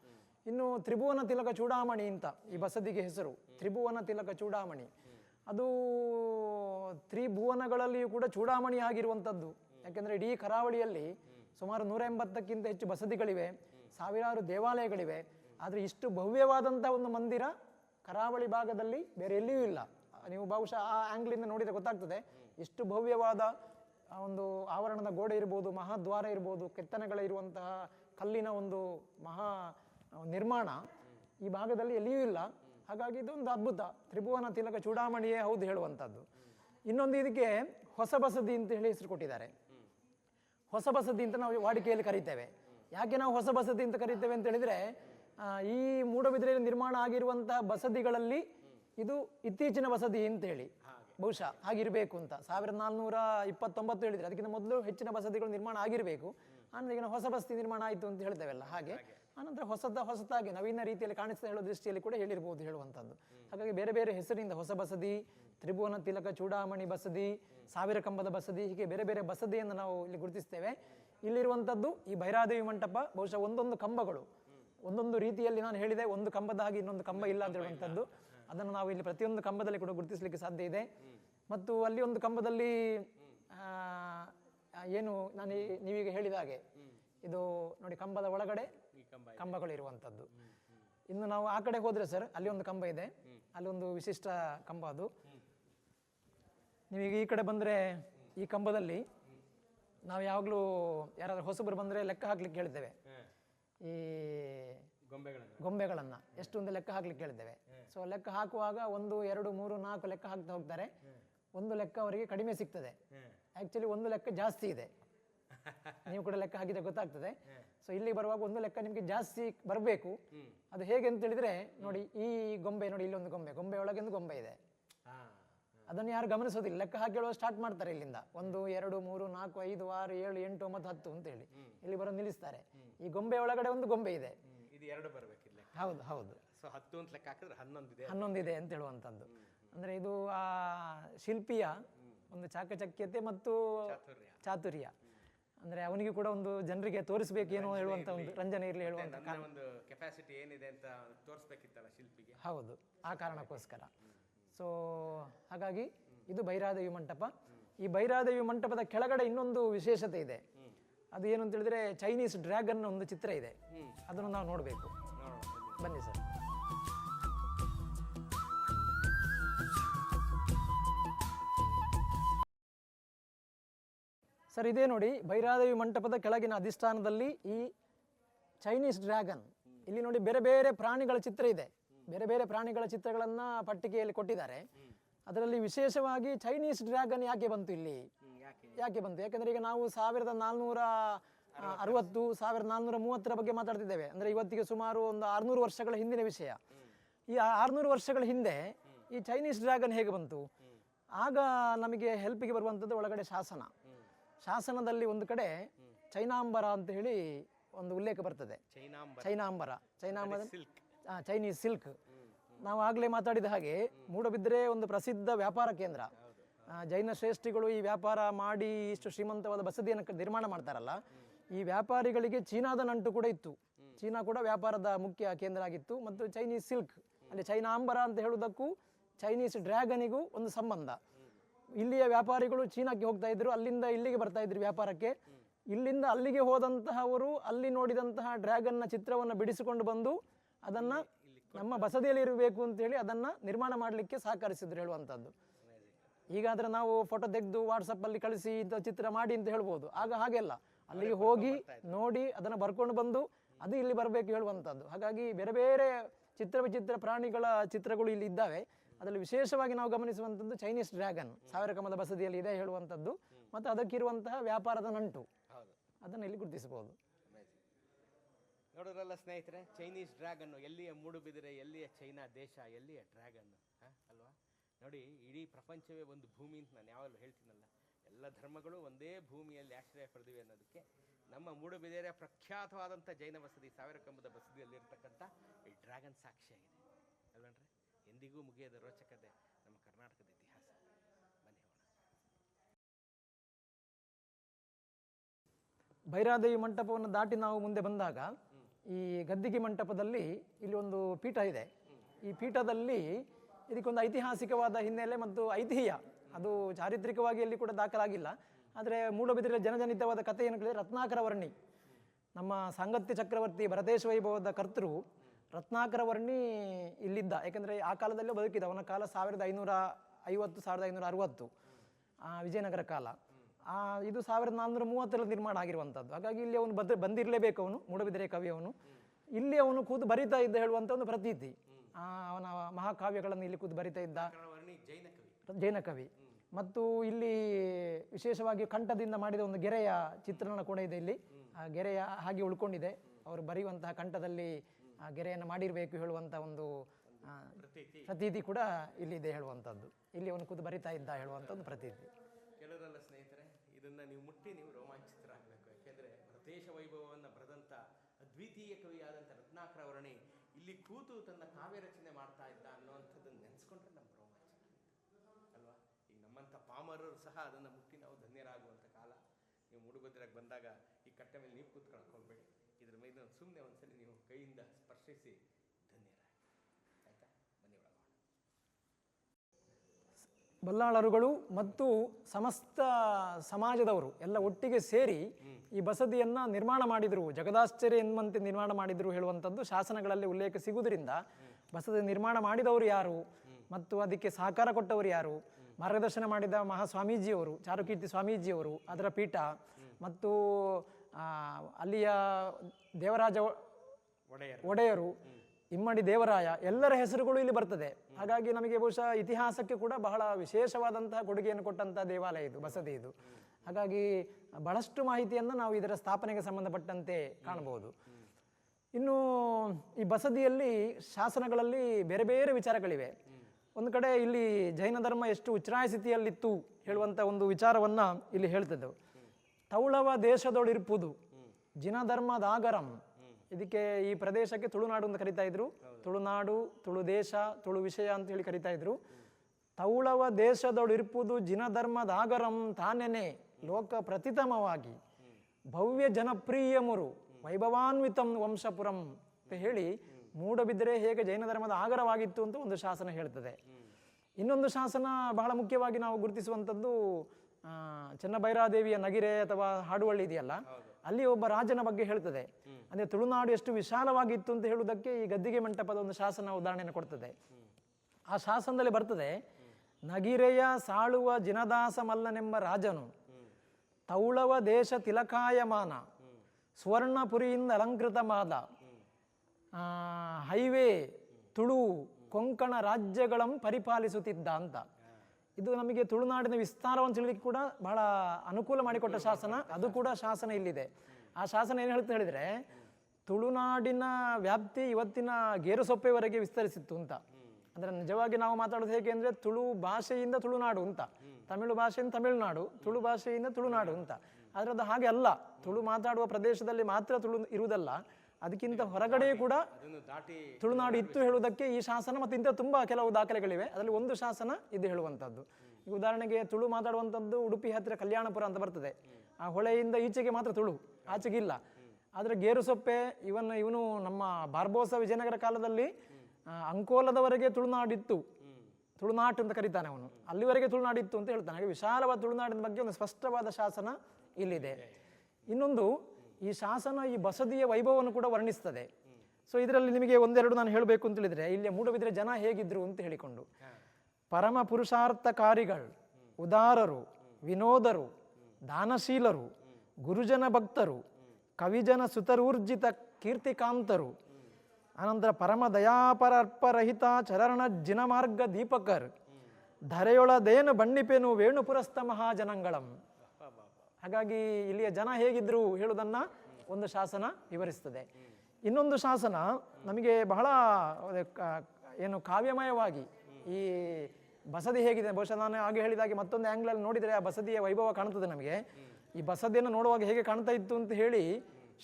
ಇನ್ನು ತ್ರಿಭುವನ ತಿಲಕ ಚೂಡಾಮಣಿ ಅಂತ ಈ ಬಸದಿಗೆ ಹೆಸರು. ತ್ರಿಭುವನ ತಿಲಕ ಚೂಡಾಮಣಿ. ಅದು ತ್ರಿಭುವನಗಳಲ್ಲಿಯೂ ಕೂಡ ಚೂಡಾಮಣಿ ಆಗಿರುವಂಥದ್ದು. ಯಾಕೆಂದರೆ ಇಡೀ ಕರಾವಳಿಯಲ್ಲಿ ಸುಮಾರು ನೂರ ಎಂಬತ್ತಕ್ಕಿಂತ ಹೆಚ್ಚು ಬಸದಿಗಳಿವೆ, ಸಾವಿರಾರು ದೇವಾಲಯಗಳಿವೆ. ಆದರೆ ಇಷ್ಟು ಭವ್ಯವಾದಂಥ ಒಂದು ಮಂದಿರ ಕರಾವಳಿ ಭಾಗದಲ್ಲಿ ಬೇರೆ ಎಲ್ಲಿಯೂ ಇಲ್ಲ. ನೀವು ಬಹುಶಃ ಆ ಆ್ಯಂಗ್ಲಿಂದ ನೋಡಿದರೆ ಗೊತ್ತಾಗ್ತದೆ. ಎಷ್ಟು ಭವ್ಯವಾದ ಒಂದು ಆವರಣದ ಗೋಡೆ ಇರ್ಬೋದು, ಮಹಾದ್ವಾರ ಇರ್ಬೋದು ಕೆತ್ತನೆಗಳಿರುವಂತಹ ಕಲ್ಲಿನ ಒಂದು ಮಹಾ ನಿರ್ಮಾಣ ಈ ಭಾಗದಲ್ಲಿ ಎಲ್ಲಿಯೂ ಇಲ್ಲ. ಹಾಗಾಗಿ ಇದೊಂದು ಅದ್ಭುತ. ತ್ರಿಭುವನ ತಿಲಕ ಚೂಡಾಮಣಿಯೇ ಹೌದು ಹೇಳುವಂಥದ್ದು ಇನ್ನೊಂದು ಇದಕ್ಕೆ ಹೊಸ ಬಸದಿ ಅಂತ ಹೇಳಿ ಹೆಸರು ಕೊಟ್ಟಿದ್ದಾರೆ. ಹೊಸ ಬಸದಿ ಅಂತ ನಾವು ವಾಡಿಕೆಯಲ್ಲಿ ಕರಿತೇವೆ. ಯಾಕೆ ನಾವು ಹೊಸ ಬಸದಿ ಅಂತ ಕರಿತೇವೆ ಅಂತ ಹೇಳಿದ್ರೆ ಈ ಮೂಡಬಿದಿರೆಯಲ್ಲಿ ನಿರ್ಮಾಣ ಆಗಿರುವಂತಹ ಬಸದಿಗಳಲ್ಲಿ ಇದು ಇತ್ತೀಚಿನ ಬಸದಿ ಅಂತ ಹೇಳಿ. ಬಹುಶಃ ಆಗಿರಬೇಕು ಅಂತ. ಸಾವಿರದ ನಾಲ್ನೂರ ಇಪ್ಪತ್ತೊಂಬತ್ತು ಹೇಳಿದ್ರೆ ಅದಕ್ಕಿಂತ ಮೊದಲು ಹೆಚ್ಚಿನ ಬಸದಿಗಳು ನಿರ್ಮಾಣ ಆಗಿರಬೇಕು. ಆನಂತರ ಈಗ ಹೊಸ ಬಸದಿ ನಿರ್ಮಾಣ ಆಯಿತು ಅಂತ ಹೇಳ್ತೇವಲ್ಲ ಹಾಗೆ. ಆನಂತರ ಹೊಸದ ಹೊಸದಾಗಿ ನವೀನ ರೀತಿಯಲ್ಲಿ ಕಾಣಿಸ್ತಾ ಹೇಳೋ ದೃಷ್ಟಿಯಲ್ಲಿ ಕೂಡ ಹೇಳಿರ್ಬೋದು ಹೇಳುವಂಥದ್ದು. ಹಾಗಾಗಿ ಬೇರೆ ಬೇರೆ ಹೆಸರಿನಿಂದ ಹೊಸ ಬಸದಿ ತ್ರಿಭುವನ ತಿಲಕ ಚೂಡಾಮಣಿ ಬಸದಿ ಸಾವಿರ ಕಂಬದ ಬಸದಿ ಹೀಗೆ ಬೇರೆ ಬೇರೆ ಬಸದಿಯನ್ನು ನಾವು ಇಲ್ಲಿ ಗುರುತಿಸ್ತೇವೆ. ಇಲ್ಲಿರುವಂಥದ್ದು ಈ ಭೈರಾದೇವಿ ಮಂಟಪ ಬಹುಶಃ ಒಂದೊಂದು ಕಂಬಗಳು. ಒಂದೊಂದು ರೀತಿಯಲ್ಲಿ ನಾನು ಹೇಳಿದೆ ಒಂದು ಕಂಬದ ಹಾಗೆ ಇನ್ನೊಂದು ಕಂಬ ಇಲ್ಲ ಅಂತ ಹೇಳುವಂಥದ್ದು. ಅದನ್ನು ನಾವು ಇಲ್ಲಿ ಪ್ರತಿಯೊಂದು ಕಂಬದಲ್ಲಿ ಕೂಡ ಗುರುತಿಸಲಿಕ್ಕೆ ಸಾಧ್ಯ ಇದೆ. ಮತ್ತು ಅಲ್ಲಿ ಒಂದು ಕಂಬದಲ್ಲಿ ಏನು ನಾನು ನೀವೀಗ ಹೇಳಿದ ಹಾಗೆ ಇದು ನೋಡಿ ಕಂಬದ ಒಳಗಡೆ ಕಂಬಗಳು ಇರುವಂಥದ್ದು. ಇನ್ನು ನಾವು ಆ ಕಡೆ ಹೋದ್ರೆ ಸರ್ ಅಲ್ಲಿ ಒಂದು ಕಂಬ ಇದೆ. ಅಲ್ಲಿ ಒಂದು ವಿಶಿಷ್ಟ ಕಂಬ ಅದು. ನೀವೀಗ ಈ ಕಡೆ ಬಂದರೆ ಈ ಕಂಬದಲ್ಲಿ ನಾವು ಯಾವಾಗಲೂ ಯಾರಾದರೂ ಹೊಸಬರು ಬಂದರೆ ಲೆಕ್ಕ ಹಾಕ್ಲಿಕ್ಕೆ ಹೇಳಿದ್ದೇವೆ ಈ ಗೊಂಬೆಗಳನ್ನು. ಎಷ್ಟು ಒಂದು ಲೆಕ್ಕ ಹಾಕ್ಲಿಕ್ಕೆ ಹೇಳಿದ್ದೇವೆ ಸೊ ಲೆಕ್ಕ ಹಾಕುವಾಗ ಒಂದು ಎರಡು ಮೂರು ನಾಲ್ಕು ಲೆಕ್ಕ ಹಾಕ್ತಾ ಹೋಗ್ತಾರೆ. ಒಂದು ಲೆಕ್ಕ ಅವರಿಗೆ ಕಡಿಮೆ ಸಿಗ್ತದೆ. ಆ್ಯಕ್ಚುಲಿ ಒಂದು ಲೆಕ್ಕ ಜಾಸ್ತಿ ಇದೆ. ನೀವು ಕೂಡ ಲೆಕ್ಕ ಹಾಕಿದ್ರೆ ಗೊತ್ತಾಗ್ತದೆ. ಸೊ ಇಲ್ಲಿ ಬರುವಾಗ ಒಂದು ಲೆಕ್ಕ ನಿಮಗೆ ಜಾಸ್ತಿ ಬರಬೇಕು. ಅದು ಹೇಗೆ ಅಂತ ಹೇಳಿದ್ರೆ ನೋಡಿ ಈ ಗೊಂಬೆ ನೋಡಿ ಇಲ್ಲೊಂದು ಗೊಂಬೆ. ಗೊಂಬೆ ಒಳಗೆ ಒಂದು ಗೊಂಬೆ ಇದೆ. ಅದನ್ನು ಯಾರು ಗಮನಿಸೋದಿಲ್ಲ. ಲೆಕ್ಕ ಹಾಕಿ ಹೇಳುವ ಸ್ಟಾರ್ಟ್ ಮಾಡ್ತಾರೆ ಇಲ್ಲಿಂದ. ಒಂದು ಎರಡು ಮೂರು ನಾಲ್ಕು ಐದು ಆರು ಏಳು ಎಂಟು ಒಂಬತ್ತು ಹತ್ತು ಅಂತ ಹೇಳಿ ಇಲ್ಲಿ ಬರೋ ನಿಲ್ಲಿಸ್ತಾರೆ. ಈ ಗೊಂಬೆ ಒಳಗಡೆ ಒಂದು ಗೊಂಬೆ ಇದೆ. ಇದು ಎರಡು ಬರಬೇಕಿಲ್ಲ ಹೌದು ಹೌದು. ಸೊ ಹತ್ತು ಅಂತ ಲೆಕ್ಕ ಹಾಕಿದ್ರೆ ಹನ್ನೊಂದಿದೆ ಹನ್ನೊಂದಿದೆ ಅಂತ ಹೇಳುವಂಥದ್ದು. ಅಂದರೆ ಇದು ಆ ಶಿಲ್ಪಿಯ ಒಂದು ಚಾಕಚಕ್ಯತೆ ಮತ್ತು ಚಾತುರ್ಯ. ಅಂದ್ರೆ ಅವನಿಗೆ ಕೂಡ ಒಂದು ಜನರಿಗೆ ತೋರಿಸ್ಬೇಕೇನೋ ಹೇಳುವಂತ ಒಂದು ರಂಜನೆ ಇರಲಿ ಹೇಳುವಂತ ಒಂದು ಕೆಪಾಸಿಟಿ ಏನಿದೆ ಅಂತ ತೋರಿಸಬೇಕಿತ್ತಲ್ಲ ಶಿಲ್ಪಿಗೆ? ಹೌದು ಆ ಕಾರಣಕ್ಕೋಸ್ಕರ. ಸೊ ಹಾಗಾಗಿ ಇದು ಭೈರಾದೇವಿ ಮಂಟಪ. ಈ ಭೈರಾದೇವಿ ಮಂಟಪದ ಕೆಳಗಡೆ ಇನ್ನೊಂದು ವಿಶೇಷತೆ ಇದೆ. ಅದು ಏನು ಅಂತ ಹೇಳಿದ್ರೆ ಚೈನೀಸ್ ಡ್ರ್ಯಾಗನ್ ಒಂದು ಚಿತ್ರ ಇದೆ. ಅದನ್ನು ನಾವು ನೋಡಬೇಕು. ಬನ್ನಿ ಸರ್. ಸರ್, ಇದೇ ನೋಡಿ ಭೈರಾದೇವಿ ಮಂಟಪದ ಕೆಳಗಿನ ಅಧಿಷ್ಠಾನದಲ್ಲಿ ಈ ಚೈನೀಸ್ ಡ್ರ್ಯಾಗನ್ ಇಲ್ಲಿ ನೋಡಿ ಬೇರೆ ಬೇರೆ ಪ್ರಾಣಿಗಳ ಚಿತ್ರ ಇದೆ. ಬೇರೆ ಬೇರೆ ಪ್ರಾಣಿಗಳ ಚಿತ್ರಗಳನ್ನು ಪಟ್ಟಿಕೆಯಲ್ಲಿ ಕೊಟ್ಟಿದ್ದಾರೆ. ಅದರಲ್ಲಿ ವಿಶೇಷವಾಗಿ ಚೈನೀಸ್ ಡ್ರ್ಯಾಗನ್ ಯಾಕೆ ಬಂತು ಇಲ್ಲಿ? ಯಾಕೆ? ಬಂತು? ಯಾಕಂದ್ರೆ ಈಗ ನಾವು ಸಾವಿರದ ನಾಲ್ನೂರ ಅರವತ್ತು ಸಾವಿರದ ನಾಲ್ನೂರ ಮೂವತ್ತರ ಬಗ್ಗೆ ಮಾತಾಡ್ತಿದ್ದೇವೆ. ಅಂದರೆ ಇವತ್ತಿಗೆ ಸುಮಾರು ಒಂದು ಆರುನೂರು ವರ್ಷಗಳ ಹಿಂದಿನ ವಿಷಯ. ಈ ಆರುನೂರು ವರ್ಷಗಳ ಹಿಂದೆ ಈ ಚೈನೀಸ್ ಡ್ರ್ಯಾಗನ್ ಹೇಗೆ ಬಂತು? ಆಗ ನಮಗೆ ಹೆಲ್ಪಿಗೆ ಬರುವಂಥದ್ದು ಒಳಗಡೆ ಶಾಸನ. ಶಾಸನದಲ್ಲಿ ಒಂದು ಕಡೆ ಚೈನಾಂಬರ ಅಂತ ಹೇಳಿ ಒಂದು ಉಲ್ಲೇಖ ಬರ್ತದೆ. ಚೈನಾಂಬರ. ಚೈನಾಂಬರ. ಸಿಲ್ಕ್ ಚೈನೀಸ್ ಸಿಲ್ಕ್ ನಾವು ಆಗಲೇ ಮಾತಾಡಿದ ಹಾಗೆ, ಮೂಡಬಿದ್ರೆ ಒಂದು ಪ್ರಸಿದ್ಧ ವ್ಯಾಪಾರ ಕೇಂದ್ರ. ಜೈನ ಶ್ರೇಷ್ಠಿಗಳು ಈ ವ್ಯಾಪಾರ ಮಾಡಿ ಇಷ್ಟು ಶ್ರೀಮಂತವಾದ ಬಸದಿಯನ್ನು ನಿರ್ಮಾಣ ಮಾಡ್ತಾರಲ್ಲ, ಈ ವ್ಯಾಪಾರಿಗಳಿಗೆ ಚೀನಾದ ನಂಟು ಕೂಡ ಇತ್ತು. ಚೀನಾ ಕೂಡ ವ್ಯಾಪಾರದ ಮುಖ್ಯ ಕೇಂದ್ರ ಆಗಿತ್ತು. ಮತ್ತು ಚೈನೀಸ್ ಸಿಲ್ಕ್ ಅಂದರೆ ಚೈನಾ ಅಂಬರ ಅಂತ ಹೇಳುವುದಕ್ಕೂ ಚೈನೀಸ್ ಡ್ರ್ಯಾಗನಿಗೂ ಒಂದು ಸಂಬಂಧ. ಇಲ್ಲಿಯ ವ್ಯಾಪಾರಿಗಳು ಚೀನಾಕ್ಕೆ ಹೋಗ್ತಾ ಇದ್ರು, ಅಲ್ಲಿಂದ ಇಲ್ಲಿಗೆ ಬರ್ತಾ ಇದ್ರು ವ್ಯಾಪಾರಕ್ಕೆ. ಇಲ್ಲಿಂದ ಅಲ್ಲಿಗೆ ಹೋದಂತಹವರು, ಅಲ್ಲಿ ನೋಡಿದಂತಹ ಡ್ರ್ಯಾಗನ್ನ ಚಿತ್ರವನ್ನು ಬಿಡಿಸಿಕೊಂಡು ಬಂದು ಅದನ್ನ ನಮ್ಮ ಬಸದಿಯಲ್ಲಿ ಇರಬೇಕು ಅಂತ ಹೇಳಿ ಅದನ್ನ ನಿರ್ಮಾಣ ಮಾಡಲಿಕ್ಕೆ ಸಹಕರಿಸಿದ್ರು ಹೇಳುವಂಥದ್ದು ಈಗಾದ್ರೆ ನಾವು ಫೋಟೋ ತೆಗೆದು ಅಲ್ಲಿ ಕಳಿಸಿ ಇಂಥ ಚಿತ್ರ ಮಾಡಿ ಅಂತ ಹೇಳ್ಬೋದು. ಆಗ ಹಾಗೆಲ್ಲ. ಅಲ್ಲಿಗೆ ಹೋಗಿ ನೋಡಿ ಅದನ್ನು ಬರ್ಕೊಂಡು ಬಂದು ಅದು ಇಲ್ಲಿ ಬರಬೇಕು ಹೇಳುವಂಥದ್ದು ಹಾಗಾಗಿ ಬೇರೆ ಬೇರೆ ಚಿತ್ರ ವಿಚಿತ್ರ ಪ್ರಾಣಿಗಳ ಚಿತ್ರಗಳು ಇಲ್ಲಿ ಇದ್ದಾವೆ. ಅದರಲ್ಲಿ ವಿಶೇಷವಾಗಿ ನಾವು ಗಮನಿಸುವಂಥದ್ದು ಚೈನೀಸ್ ಡ್ರ್ಯಾಗನ್ ಸಾವಿರ ಕಮದ ಬಸದಿಯಲ್ಲಿ ಇದೆ ಹೇಳುವಂಥದ್ದು ಮತ್ತು ಅದಕ್ಕಿರುವಂತಹ ವ್ಯಾಪಾರದ ನಂಟು. ಅದನ್ನು ಇಲ್ಲಿ ಗುರುತಿಸಬಹುದು. ನೋಡಿದ್ರಲ್ಲ ಸ್ನೇಹಿತರೆ ಚೈನೀಸ್ ಡ್ರ್ಯಾಗನ್ನು ಎಲ್ಲಿಯ ಮೂಡುಬಿದಿರೆ ಎಲ್ಲಿಯ ಚೈನಾ ದೇಶ, ಎಲ್ಲಿಯ ಡ್ರ್ಯಾಗನ್ನು ಅಲ್ವಾ? ನೋಡಿ, ಇಡೀ ಪ್ರಪಂಚವೇ ಒಂದು ಭೂಮಿ ಅಂತ ನಾನು ಯಾವಾಗಲೂ ಹೇಳ್ತೀನಲ್ಲ. ಎಲ್ಲ ಧರ್ಮಗಳು ಒಂದೇ ಭೂಮಿಯಲ್ಲಿ ಆಶ್ರಯ ಪಡೆದಿವೆ ಅನ್ನೋದಕ್ಕೆ ನಮ್ಮ ಮೂಡುಬಿದಿರೆ ಪ್ರಖ್ಯಾತವಾದಂಥ ಜೈನ ಬಸದಿ ಸಾವಿರ ಕಂಬದ ಬಸದಿಯಲ್ಲಿರ್ತಕ್ಕಂಥ ಈ ಡ್ರ್ಯಾಗನ್ ಸಾಕ್ಷಿಯಾಗಿದೆ. ಅಲ್ವನ್ರಿ? ಎಂದಿಗೂ ಮುಗಿಯದ ರೋಚಕತೆ ನಮ್ಮ ಕರ್ನಾಟಕದ ಇತಿಹಾಸ. ಬನ್ನಿ ಭೈರಾದೇವಿ ಮಂಟಪವನ್ನು ದಾಟಿ ನಾವು ಮುಂದೆ ಬಂದಾಗ ಈ ಗದ್ದಿಗೆ ಮಂಟಪದಲ್ಲಿ ಇಲ್ಲಿ ಒಂದು ಪೀಠ ಇದೆ. ಈ ಪೀಠದಲ್ಲಿ ಇದಕ್ಕೊಂದು ಐತಿಹಾಸಿಕವಾದ ಹಿನ್ನೆಲೆ ಮತ್ತು ಐತಿಹ್ಯ. ಅದು ಚಾರಿತ್ರಿಕವಾಗಿ ಎಲ್ಲಿ ಕೂಡ ದಾಖಲಾಗಿಲ್ಲ. ಆದರೆ ಮೂಡಬಿದಿರೆ ಜನಜನಿತವಾದ ಕಥೆ ಏನು ಕೇಳಿದ್ರೆ ರತ್ನಾಕರ ವರ್ಣಿ. ನಮ್ಮ ಸಾಂಗತ್ಯ ಚಕ್ರವರ್ತಿ ಭರತೇಶ ವೈಭವದ ಕರ್ತೃ ರತ್ನಾಕರ ವರ್ಣಿ ಇಲ್ಲಿದ್ದ. ಯಾಕಂದರೆ ಆ ಕಾಲದಲ್ಲೇ ಬದುಕಿದ್ದ. ಅವನ ಕಾಲ ಸಾವಿರದ ಐನೂರ ಐವತ್ತು, ಸಾವಿರದ ಐನೂರ ವಿಜಯನಗರ ಕಾಲ. ಇದು ಸಾವಿರದ ನಾನ್ನೂರ ಮೂವತ್ತರಲ್ಲಿ ನಿರ್ಮಾಣ ಆಗಿರುವಂಥದ್ದು. ಹಾಗಾಗಿ ಇಲ್ಲಿ ಅವನು ಬದ್ ಬಂದಿರಲೇಬೇಕು ಅವನು ಮೂಡಬಿದ್ರೆ ಕವಿ ಅವನು. ಇಲ್ಲಿ ಅವನು ಕೂತು ಬರಿತಾ ಇದ್ದ ಹೇಳುವಂಥ ಒಂದು ಪ್ರತೀತಿ. ಆ, ಅವನ ಮಹಾಕಾವ್ಯಗಳನ್ನು ಇಲ್ಲಿ ಕೂತು ಬರಿತಾ ಇದ್ದ ಜೈನ ಕವಿ. ಮತ್ತು ಇಲ್ಲಿ ವಿಶೇಷವಾಗಿ ಕಂಠದಿಂದ ಮಾಡಿದ ಒಂದು ಗೆರೆಯ ಚಿತ್ರಣ ಕೂಡ ಇದೆ ಇಲ್ಲಿ. ಆ ಗೆರೆಯ ಹಾಗೆ ಉಳ್ಕೊಂಡಿದೆ. ಅವರು ಬರೆಯುವಂತಹ ಕಂಠದಲ್ಲಿ ಆ ಗೆರೆಯನ್ನು ಮಾಡಿರಬೇಕು ಹೇಳುವಂಥ ಒಂದು ಆ, ಪ್ರತೀತಿ. ಪ್ರತೀತಿ ಕೂಡ ಇಲ್ಲಿದೆ ಹೇಳುವಂಥದ್ದು. ಇಲ್ಲಿ ಅವನು ಕೂತು ಬರಿತಾ ಇದ್ದ ಹೇಳುವಂಥ ಒಂದು ಪ್ರತೀತಿ. ಕೆಲವರಲ್ಲ ಸ್ನೇಹಿತರೆ ಇದನ್ನ ನೀವು ಮುಟ್ಟಿ ನೀವು ರೋಮಾಂಚಿತರಾಗಬೇಕು. ಯಾಕೆಂದರೆ ಪ್ರದೇಶ ವೈಭವವನ್ನು ಬರೆದಂಥ ಅದ್ವಿತೀಯ ಕವಿಯಾದಂಥ ರತ್ನಾಕರ ವರ್ಣಿ ಇಲ್ಲಿ ಕೂತು ತನ್ನ ಕಾವ್ಯ ರಚನೆ ಮಾಡ್ತಾ ಇದ್ದ ಅನ್ನುವಂಥದ್ದನ್ನು ನೆನೆಸ್ಕೊಂಡ್ರೆ ನಮ್ಮ ರೋಮಾಂಚನ ಅಲ್ವಾ? ಈಗ ನಮ್ಮಂಥ ಪಾಮರರು ಸಹ ಅದನ್ನು ಮುಟ್ಟಿ ನಾವು ಧನ್ಯರಾಗುವಂಥ ಕಾಲ. ನೀವು ಮೂಡುಬಿದ್ರೆಗೆ ಬಂದಾಗ ಈ ಕಟ್ಟೆ ಮೇಲೆ ನೀವು ಕೂತ್ಕೊಳಕ್ಕೆ ಹೋಗ್ಬೇಡಿ. ಇದ್ರ ಮೇಲೆ ಸುಮ್ಮನೆ ಒಂದ್ಸಲಿ ನೀವು ಕೈಯಿಂದ ಸ್ಪರ್ಶಿಸಿ ಧನ್ಯರಾಗಿ ಆಯ್ತಾ ಬನ್ನಿ ಒಳಗೋಣ ಬಲ್ಲಾಳರುಗಳು ಮತ್ತು ಸಮಸ್ತ ಸಮಾಜದವರು ಎಲ್ಲ ಒಟ್ಟಿಗೆ ಸೇರಿ ಈ ಬಸದಿಯನ್ನ ನಿರ್ಮಾಣ ಮಾಡಿದ್ರು ಜಗದಾಶ್ಚರ್ಯ ಎನ್ನುವಂತೆ ನಿರ್ಮಾಣ ಮಾಡಿದ್ರು ಹೇಳುವಂಥದ್ದು ಶಾಸನಗಳಲ್ಲಿ ಉಲ್ಲೇಖ ಸಿಗುವುದರಿಂದ ಬಸದಿ ನಿರ್ಮಾಣ ಮಾಡಿದವರು ಯಾರು ಮತ್ತು ಅದಕ್ಕೆ ಸಹಕಾರ ಕೊಟ್ಟವರು ಯಾರು? ಮಾರ್ಗದರ್ಶನ ಮಾಡಿದ ಮಹಾಸ್ವಾಮೀಜಿಯವರು ಚಾರುಕೀರ್ತಿ ಸ್ವಾಮೀಜಿಯವರು ಅದರ ಪೀಠ ಮತ್ತು ಅಲ್ಲಿಯ ದೇವರಾಜ ಒಡೆಯರು. ಇಮ್ಮಡಿ ದೇವರಾಯ ಎಲ್ಲರ ಹೆಸರುಗಳು ಇಲ್ಲಿ ಬರ್ತದೆ. ಹಾಗಾಗಿ ನಮಗೆ ಬಹುಶಃ ಇತಿಹಾಸಕ್ಕೆ ಕೂಡ ಬಹಳ ವಿಶೇಷವಾದಂತಹ ಕೊಡುಗೆಯನ್ನು ಕೊಟ್ಟಂತಹ ದೇವಾಲಯ ಇದು, ಬಸದಿ ಇದು. ಹಾಗಾಗಿ ಬಹಳಷ್ಟು ಮಾಹಿತಿಯನ್ನು ನಾವು ಇದರ ಸ್ಥಾಪನೆಗೆ ಸಂಬಂಧಪಟ್ಟಂತೆ ಕಾಣಬಹುದು. ಇನ್ನು ಈ ಬಸದಿಯಲ್ಲಿ ಶಾಸನಗಳಲ್ಲಿ ಬೇರೆ ಬೇರೆ ವಿಚಾರಗಳಿವೆ. ಒಂದು ಕಡೆ ಇಲ್ಲಿ ಜೈನ ಧರ್ಮ ಎಷ್ಟು ಉಚ್ಚಾಯ ಸ್ಥಿತಿಯಲ್ಲಿತ್ತು ಹೇಳುವಂಥ ಒಂದು ವಿಚಾರವನ್ನ ಇಲ್ಲಿ ಹೇಳ್ತಿದ್ದೆವು ತೌಳವ ದೇಶದೊಳಿರ್ಪುದು ಜಿನಧರ್ಮದಾಗರಂ ಇದಕ್ಕೆ ಈ ಪ್ರದೇಶಕ್ಕೆ ತುಳುನಾಡು ಅಂತ ಕರಿತಾ ಇದ್ರು. ತುಳುನಾಡು ತುಳು ದೇಶ ತುಳು ವಿಷಯ ಅಂತ ಹೇಳಿ ಕರಿತಾ ಇದ್ರು. ತೌಳವ ದೇಶದೊಳಿರ್ಪುದು ಜಿನಧರ್ಮದಾಗರಂ ತಾನೆನೆ ಲೋಕ ಪ್ರತಿತಮವಾಗಿ. ಭವ್ಯ ಜನಪ್ರಿಯಮುರು ವೈಭವಾನ್ವಿತಂ ವಂಶಪುರಂ ಅಂತ ಹೇಳಿ ಮೂಡಬಿದ್ರೆ ಹೇಗೆ ಜೈನ ಧರ್ಮದ ಆಗರವಾಗಿತ್ತು ಅಂತ ಒಂದು ಶಾಸನ ಹೇಳ್ತದೆ. ಇನ್ನೊಂದು ಶಾಸನ ಬಹಳ ಮುಖ್ಯವಾಗಿ ನಾವು ಗುರುತಿಸುವಂಥದ್ದು ಚೆನ್ನಭೈರಾದೇವಿಯ ನಗಿರೆ ಅಥವಾ ಹಾಡುವಳ್ಳಿ ಇದೆಯಲ್ಲ? ಅಲ್ಲಿ ಒಬ್ಬ ರಾಜನ ಬಗ್ಗೆ ಹೇಳ್ತದೆ. ಅಂದ್ರೆ ತುಳುನಾಡು ಎಷ್ಟು ವಿಶಾಲವಾಗಿತ್ತು ಅಂತ ಹೇಳುವುದಕ್ಕೆ ಈ ಗದ್ದಿಗೆ ಮಂಟಪದ ಒಂದು ಶಾಸನ ಉದಾಹರಣೆಯನ್ನು ಕೊಡ್ತದೆ. ಆ ಶಾಸನದಲ್ಲಿ ಬರ್ತದೆ ನಗಿರೆಯ ಸಾಳುವ ಜಿನದಾಸ ಮಲ್ಲನೆಂಬ ರಾಜನು ತೌಳವ ದೇಶ ತಿಲಕಾಯಮಾನ ಸುವರ್ಣಪುರಿಯಿಂದ ಅಲಂಕೃತವಾದ ಆ, ಹೈವೇ ತುಳು ಕೊಂಕಣ ರಾಜ್ಯಗಳಂ ಪರಿಪಾಲಿಸುತ್ತಿದ್ದ ಅಂತ. ಇದು ನಮಗೆ ತುಳುನಾಡಿನ ವಿಸ್ತಾರವನ್ನು ತಿಳಿಲಿಕ್ಕೆ ಕೂಡ ಬಹಳ ಅನುಕೂಲ ಮಾಡಿಕೊಟ್ಟ ಶಾಸನ. ಅದು ಕೂಡ ಶಾಸನ. ಇಲ್ಲಿದೆ. ಆ ಶಾಸನ ಏನು ಹೇಳ್ತಾ ಹೇಳಿದ್ರೆ ತುಳುನಾಡಿನ ವ್ಯಾಪ್ತಿ ಇವತ್ತಿನ ಗೇರುಸೊಪ್ಪೆವರೆಗೆ ವಿಸ್ತರಿಸಿತ್ತು ಅಂತ. ಅಂದ್ರೆ ನಿಜವಾಗಿ ನಾವು ಮಾತಾಡೋದು ಹೇಗೆ ಅಂದ್ರೆ ತುಳು ಭಾಷೆಯಿಂದ ತುಳುನಾಡು ಅಂತ. ತಮಿಳು ಭಾಷೆಯಿಂದ ತಮಿಳುನಾಡು ತುಳು ಭಾಷೆಯಿಂದ ತುಳುನಾಡು ಅಂತ. ಆದ್ರೆ ಅದು ಹಾಗೆ ಅಲ್ಲ. ತುಳು ಮಾತಾಡುವ ಪ್ರದೇಶದಲ್ಲಿ ಮಾತ್ರ ತುಳು ಇರುವುದಲ್ಲ. ಅದಕ್ಕಿಂತ ಹೊರಗಡೆ ಕೂಡ ತುಳುನಾಡು ಇತ್ತು ಹೇಳುವುದಕ್ಕೆ ಈ ಶಾಸನ ಮತ್ತು ಇಂಥ ತುಂಬ ಕೆಲವು ದಾಖಲೆಗಳಿವೆ. ಅದರಲ್ಲಿ ಒಂದು ಶಾಸನ ಇದು ಹೇಳುವಂಥದ್ದು. ಈಗ ಉದಾಹರಣೆಗೆ ತುಳು ಮಾತಾಡುವಂಥದ್ದು ಉಡುಪಿ ಹತ್ತಿರ ಕಲ್ಯಾಣಪುರ ಅಂತ ಬರ್ತದೆ. ಆ ಹೊಳೆಯಿಂದ ಈಚೆಗೆ ಮಾತ್ರ ತುಳು ಆಚೆಗೆ ಇಲ್ಲ ಆದರೆ ಗೇರುಸೊಪ್ಪೆ ಇವನ್ ಇವನು ನಮ್ಮ ಬಾರ್ಬೋಸ ವಿಜಯನಗರ ಕಾಲದಲ್ಲಿ ಅಂಕೋಲದವರೆಗೆ ತುಳುನಾಡಿತ್ತು. ತುಳುನಾಟು ಅಂತ ಕರೀತಾನೆ ಅವನು. ಅಲ್ಲಿವರೆಗೆ ತುಳುನಾಡಿತ್ತು ಅಂತ ಹೇಳ್ತಾನೆ. ಹಾಗೆ ವಿಶಾಲವಾದ ತುಳುನಾಡಿನ ಬಗ್ಗೆ ಒಂದು ಸ್ಪಷ್ಟವಾದ ಶಾಸನ ಇಲ್ಲಿದೆ. ಇನ್ನೊಂದು ಈ ಶಾಸನ, ಈ ಬಸದಿಯ ವೈಭವವನ್ನು ಕೂಡ ವರ್ಣಿಸ್ತದೆ. ಸೊ ಇದರಲ್ಲಿ ನಿಮಗೆ ಒಂದೆರಡು ನಾನು ಹೇಳಬೇಕು ಅಂತ ಹೇಳಿದ್ರೆ, ಇಲ್ಲಿ ಮೂಡಬಿದ್ರೆ ಜನ ಹೇಗಿದ್ರು ಅಂತ ಹೇಳಿಕೊಂಡು, ಪರಮ ಪುರುಷಾರ್ಥಕಾರಿಗಳು, ಉದಾರರು, ವಿನೋದರು, ದಾನಶೀಲರು, ಗುರುಜನ ಭಕ್ತರು, ಕವಿಜನ ಸುತರೂರ್ಜಿತ ಕೀರ್ತಿಕಾಂತರು ಅನಂತರ ಪರಮ ದಯಾಪರರ್ಪರಹಿತ ಚರಣ ಜಿನಮಾರ್ಗ ದೀಪಕರ್, ಧರೆಯೊಳದೇನು ಬಣ್ಣಿಪೇನು ವೇಣುಪುರಸ್ಥ ಮಹಾಜನಂಗಳಂ. ಹಾಗಾಗಿ ಇಲ್ಲಿಯ ಜನ ಹೇಗಿದ್ರು ಹೇಳುವುದನ್ನ ಒಂದು ಶಾಸನ ವಿವರಿಸ್ತದೆ ಇನ್ನೊಂದು ಶಾಸನ ನಮಗೆ ಬಹಳ ಏನು ಕಾವ್ಯಮಯವಾಗಿ ಈ ಬಸದಿ ಹೇಗಿದೆ. ಬಹುಶಃ ನಾನು ಹಾಗೆ ಹೇಳಿದಾಗೆ ಮತ್ತೊಂದು ಆ್ಯಂಗ್ಲಲ್ಲಿ ನೋಡಿದರೆ ಆ ಬಸದಿಯ ವೈಭವ ಕಾಣ್ತದೆ ನಮಗೆ. ಈ ಬಸದಿಯನ್ನು ನೋಡುವಾಗ ಹೇಗೆ ಕಾಣ್ತಾ ಇತ್ತು ಅಂತ ಹೇಳಿ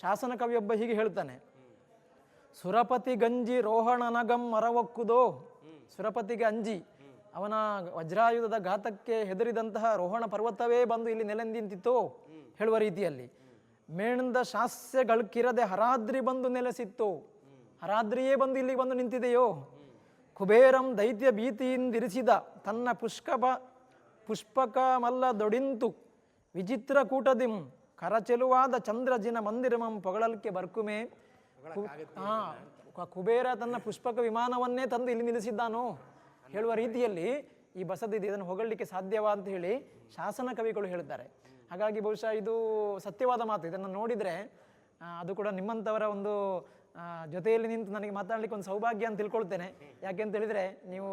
ಶಾಸನ ಕವಿಯೊಬ್ಬ ಹೀಗೆ ಹೇಳ್ತಾನೆ. ಸುರಪತಿ ಗಂಜಿ ರೋಹಣನಗಂ ಮರವಕ್ಕುದೋ. ಸುರಪತಿಗೆ ಅಂಜಿ. ಅವನ ವಜ್ರಾಯುಧದ ಘಾತಕ್ಕೆ ಹೆದರಿದಂತಹ ರೋಹಣ ಪರ್ವತವೇ ಬಂದು ಇಲ್ಲಿ ನೆಲೆ ನಿಂತಿತ್ತು ಹೇಳುವ ರೀತಿಯಲ್ಲಿ. ಮೇಣದ ಶಾಸ್ಯಗಳ್ಕಿರದೆ ಹರಾದ್ರಿ ಬಂದು ನೆಲೆಸಿತ್ತು? ಹರಾದ್ರಿಯೇ ಬಂದು ಇಲ್ಲಿ ಬಂದು ನಿಂತಿದೆಯೋ? ಕುಬೇರಂ ದೈತ್ಯ ಭೀತಿಯಿಂದಿರಿಸಿದ ತನ್ನ ಪುಷ್ಕಪ ಪುಷ್ಪಕ ಮಲ್ಲ ದೊಡಿಂತು. ವಿಚಿತ್ರ ಕೂಟದಿಂ ಕರಚೆಲುವಾದ ಚಂದ್ರಜಿನ ಮಂದಿರಮಂ ಪೊಗಳಲ್ಕೆ ಬರ್ಕುಮೆ. ಹಾ ಕುಬೇರ ತನ್ನ ಪುಷ್ಪಕ ವಿಮಾನವನ್ನೇ ತಂದು ಇಲ್ಲಿ ನಿಲ್ಲಿಸಿದ್ದಾನೋ? ಹೇಳುವ ರೀತಿಯಲ್ಲಿ ಈ ಬಸದಿದೆ, ಇದನ್ನು ಹೊಗಳಲಿಕ್ಕೆ ಸಾಧ್ಯವಾ ಅಂತ ಹೇಳಿ ಶಾಸನ ಕವಿಗಳು ಹೇಳಿದ್ದಾರೆ ಹಾಗಾಗಿ ಬಹುಶಃ ಇದು ಸತ್ಯವಾದ ಮಾತು. ಇದನ್ನು ನೋಡಿದರೆ ಅದು ಕೂಡ ನಿಮ್ಮಂಥವರ ಒಂದು ಜೊತೆಯಲ್ಲಿ ನಿಂತು ನನಗೆ ಮಾತಾಡ್ಲಿಕ್ಕೆ ಒಂದು ಸೌಭಾಗ್ಯ ಅಂತ ತಿಳ್ಕೊಳ್ತೇನೆ. ಯಾಕೆ ಅಂತ ಹೇಳಿದರೆ, ನೀವು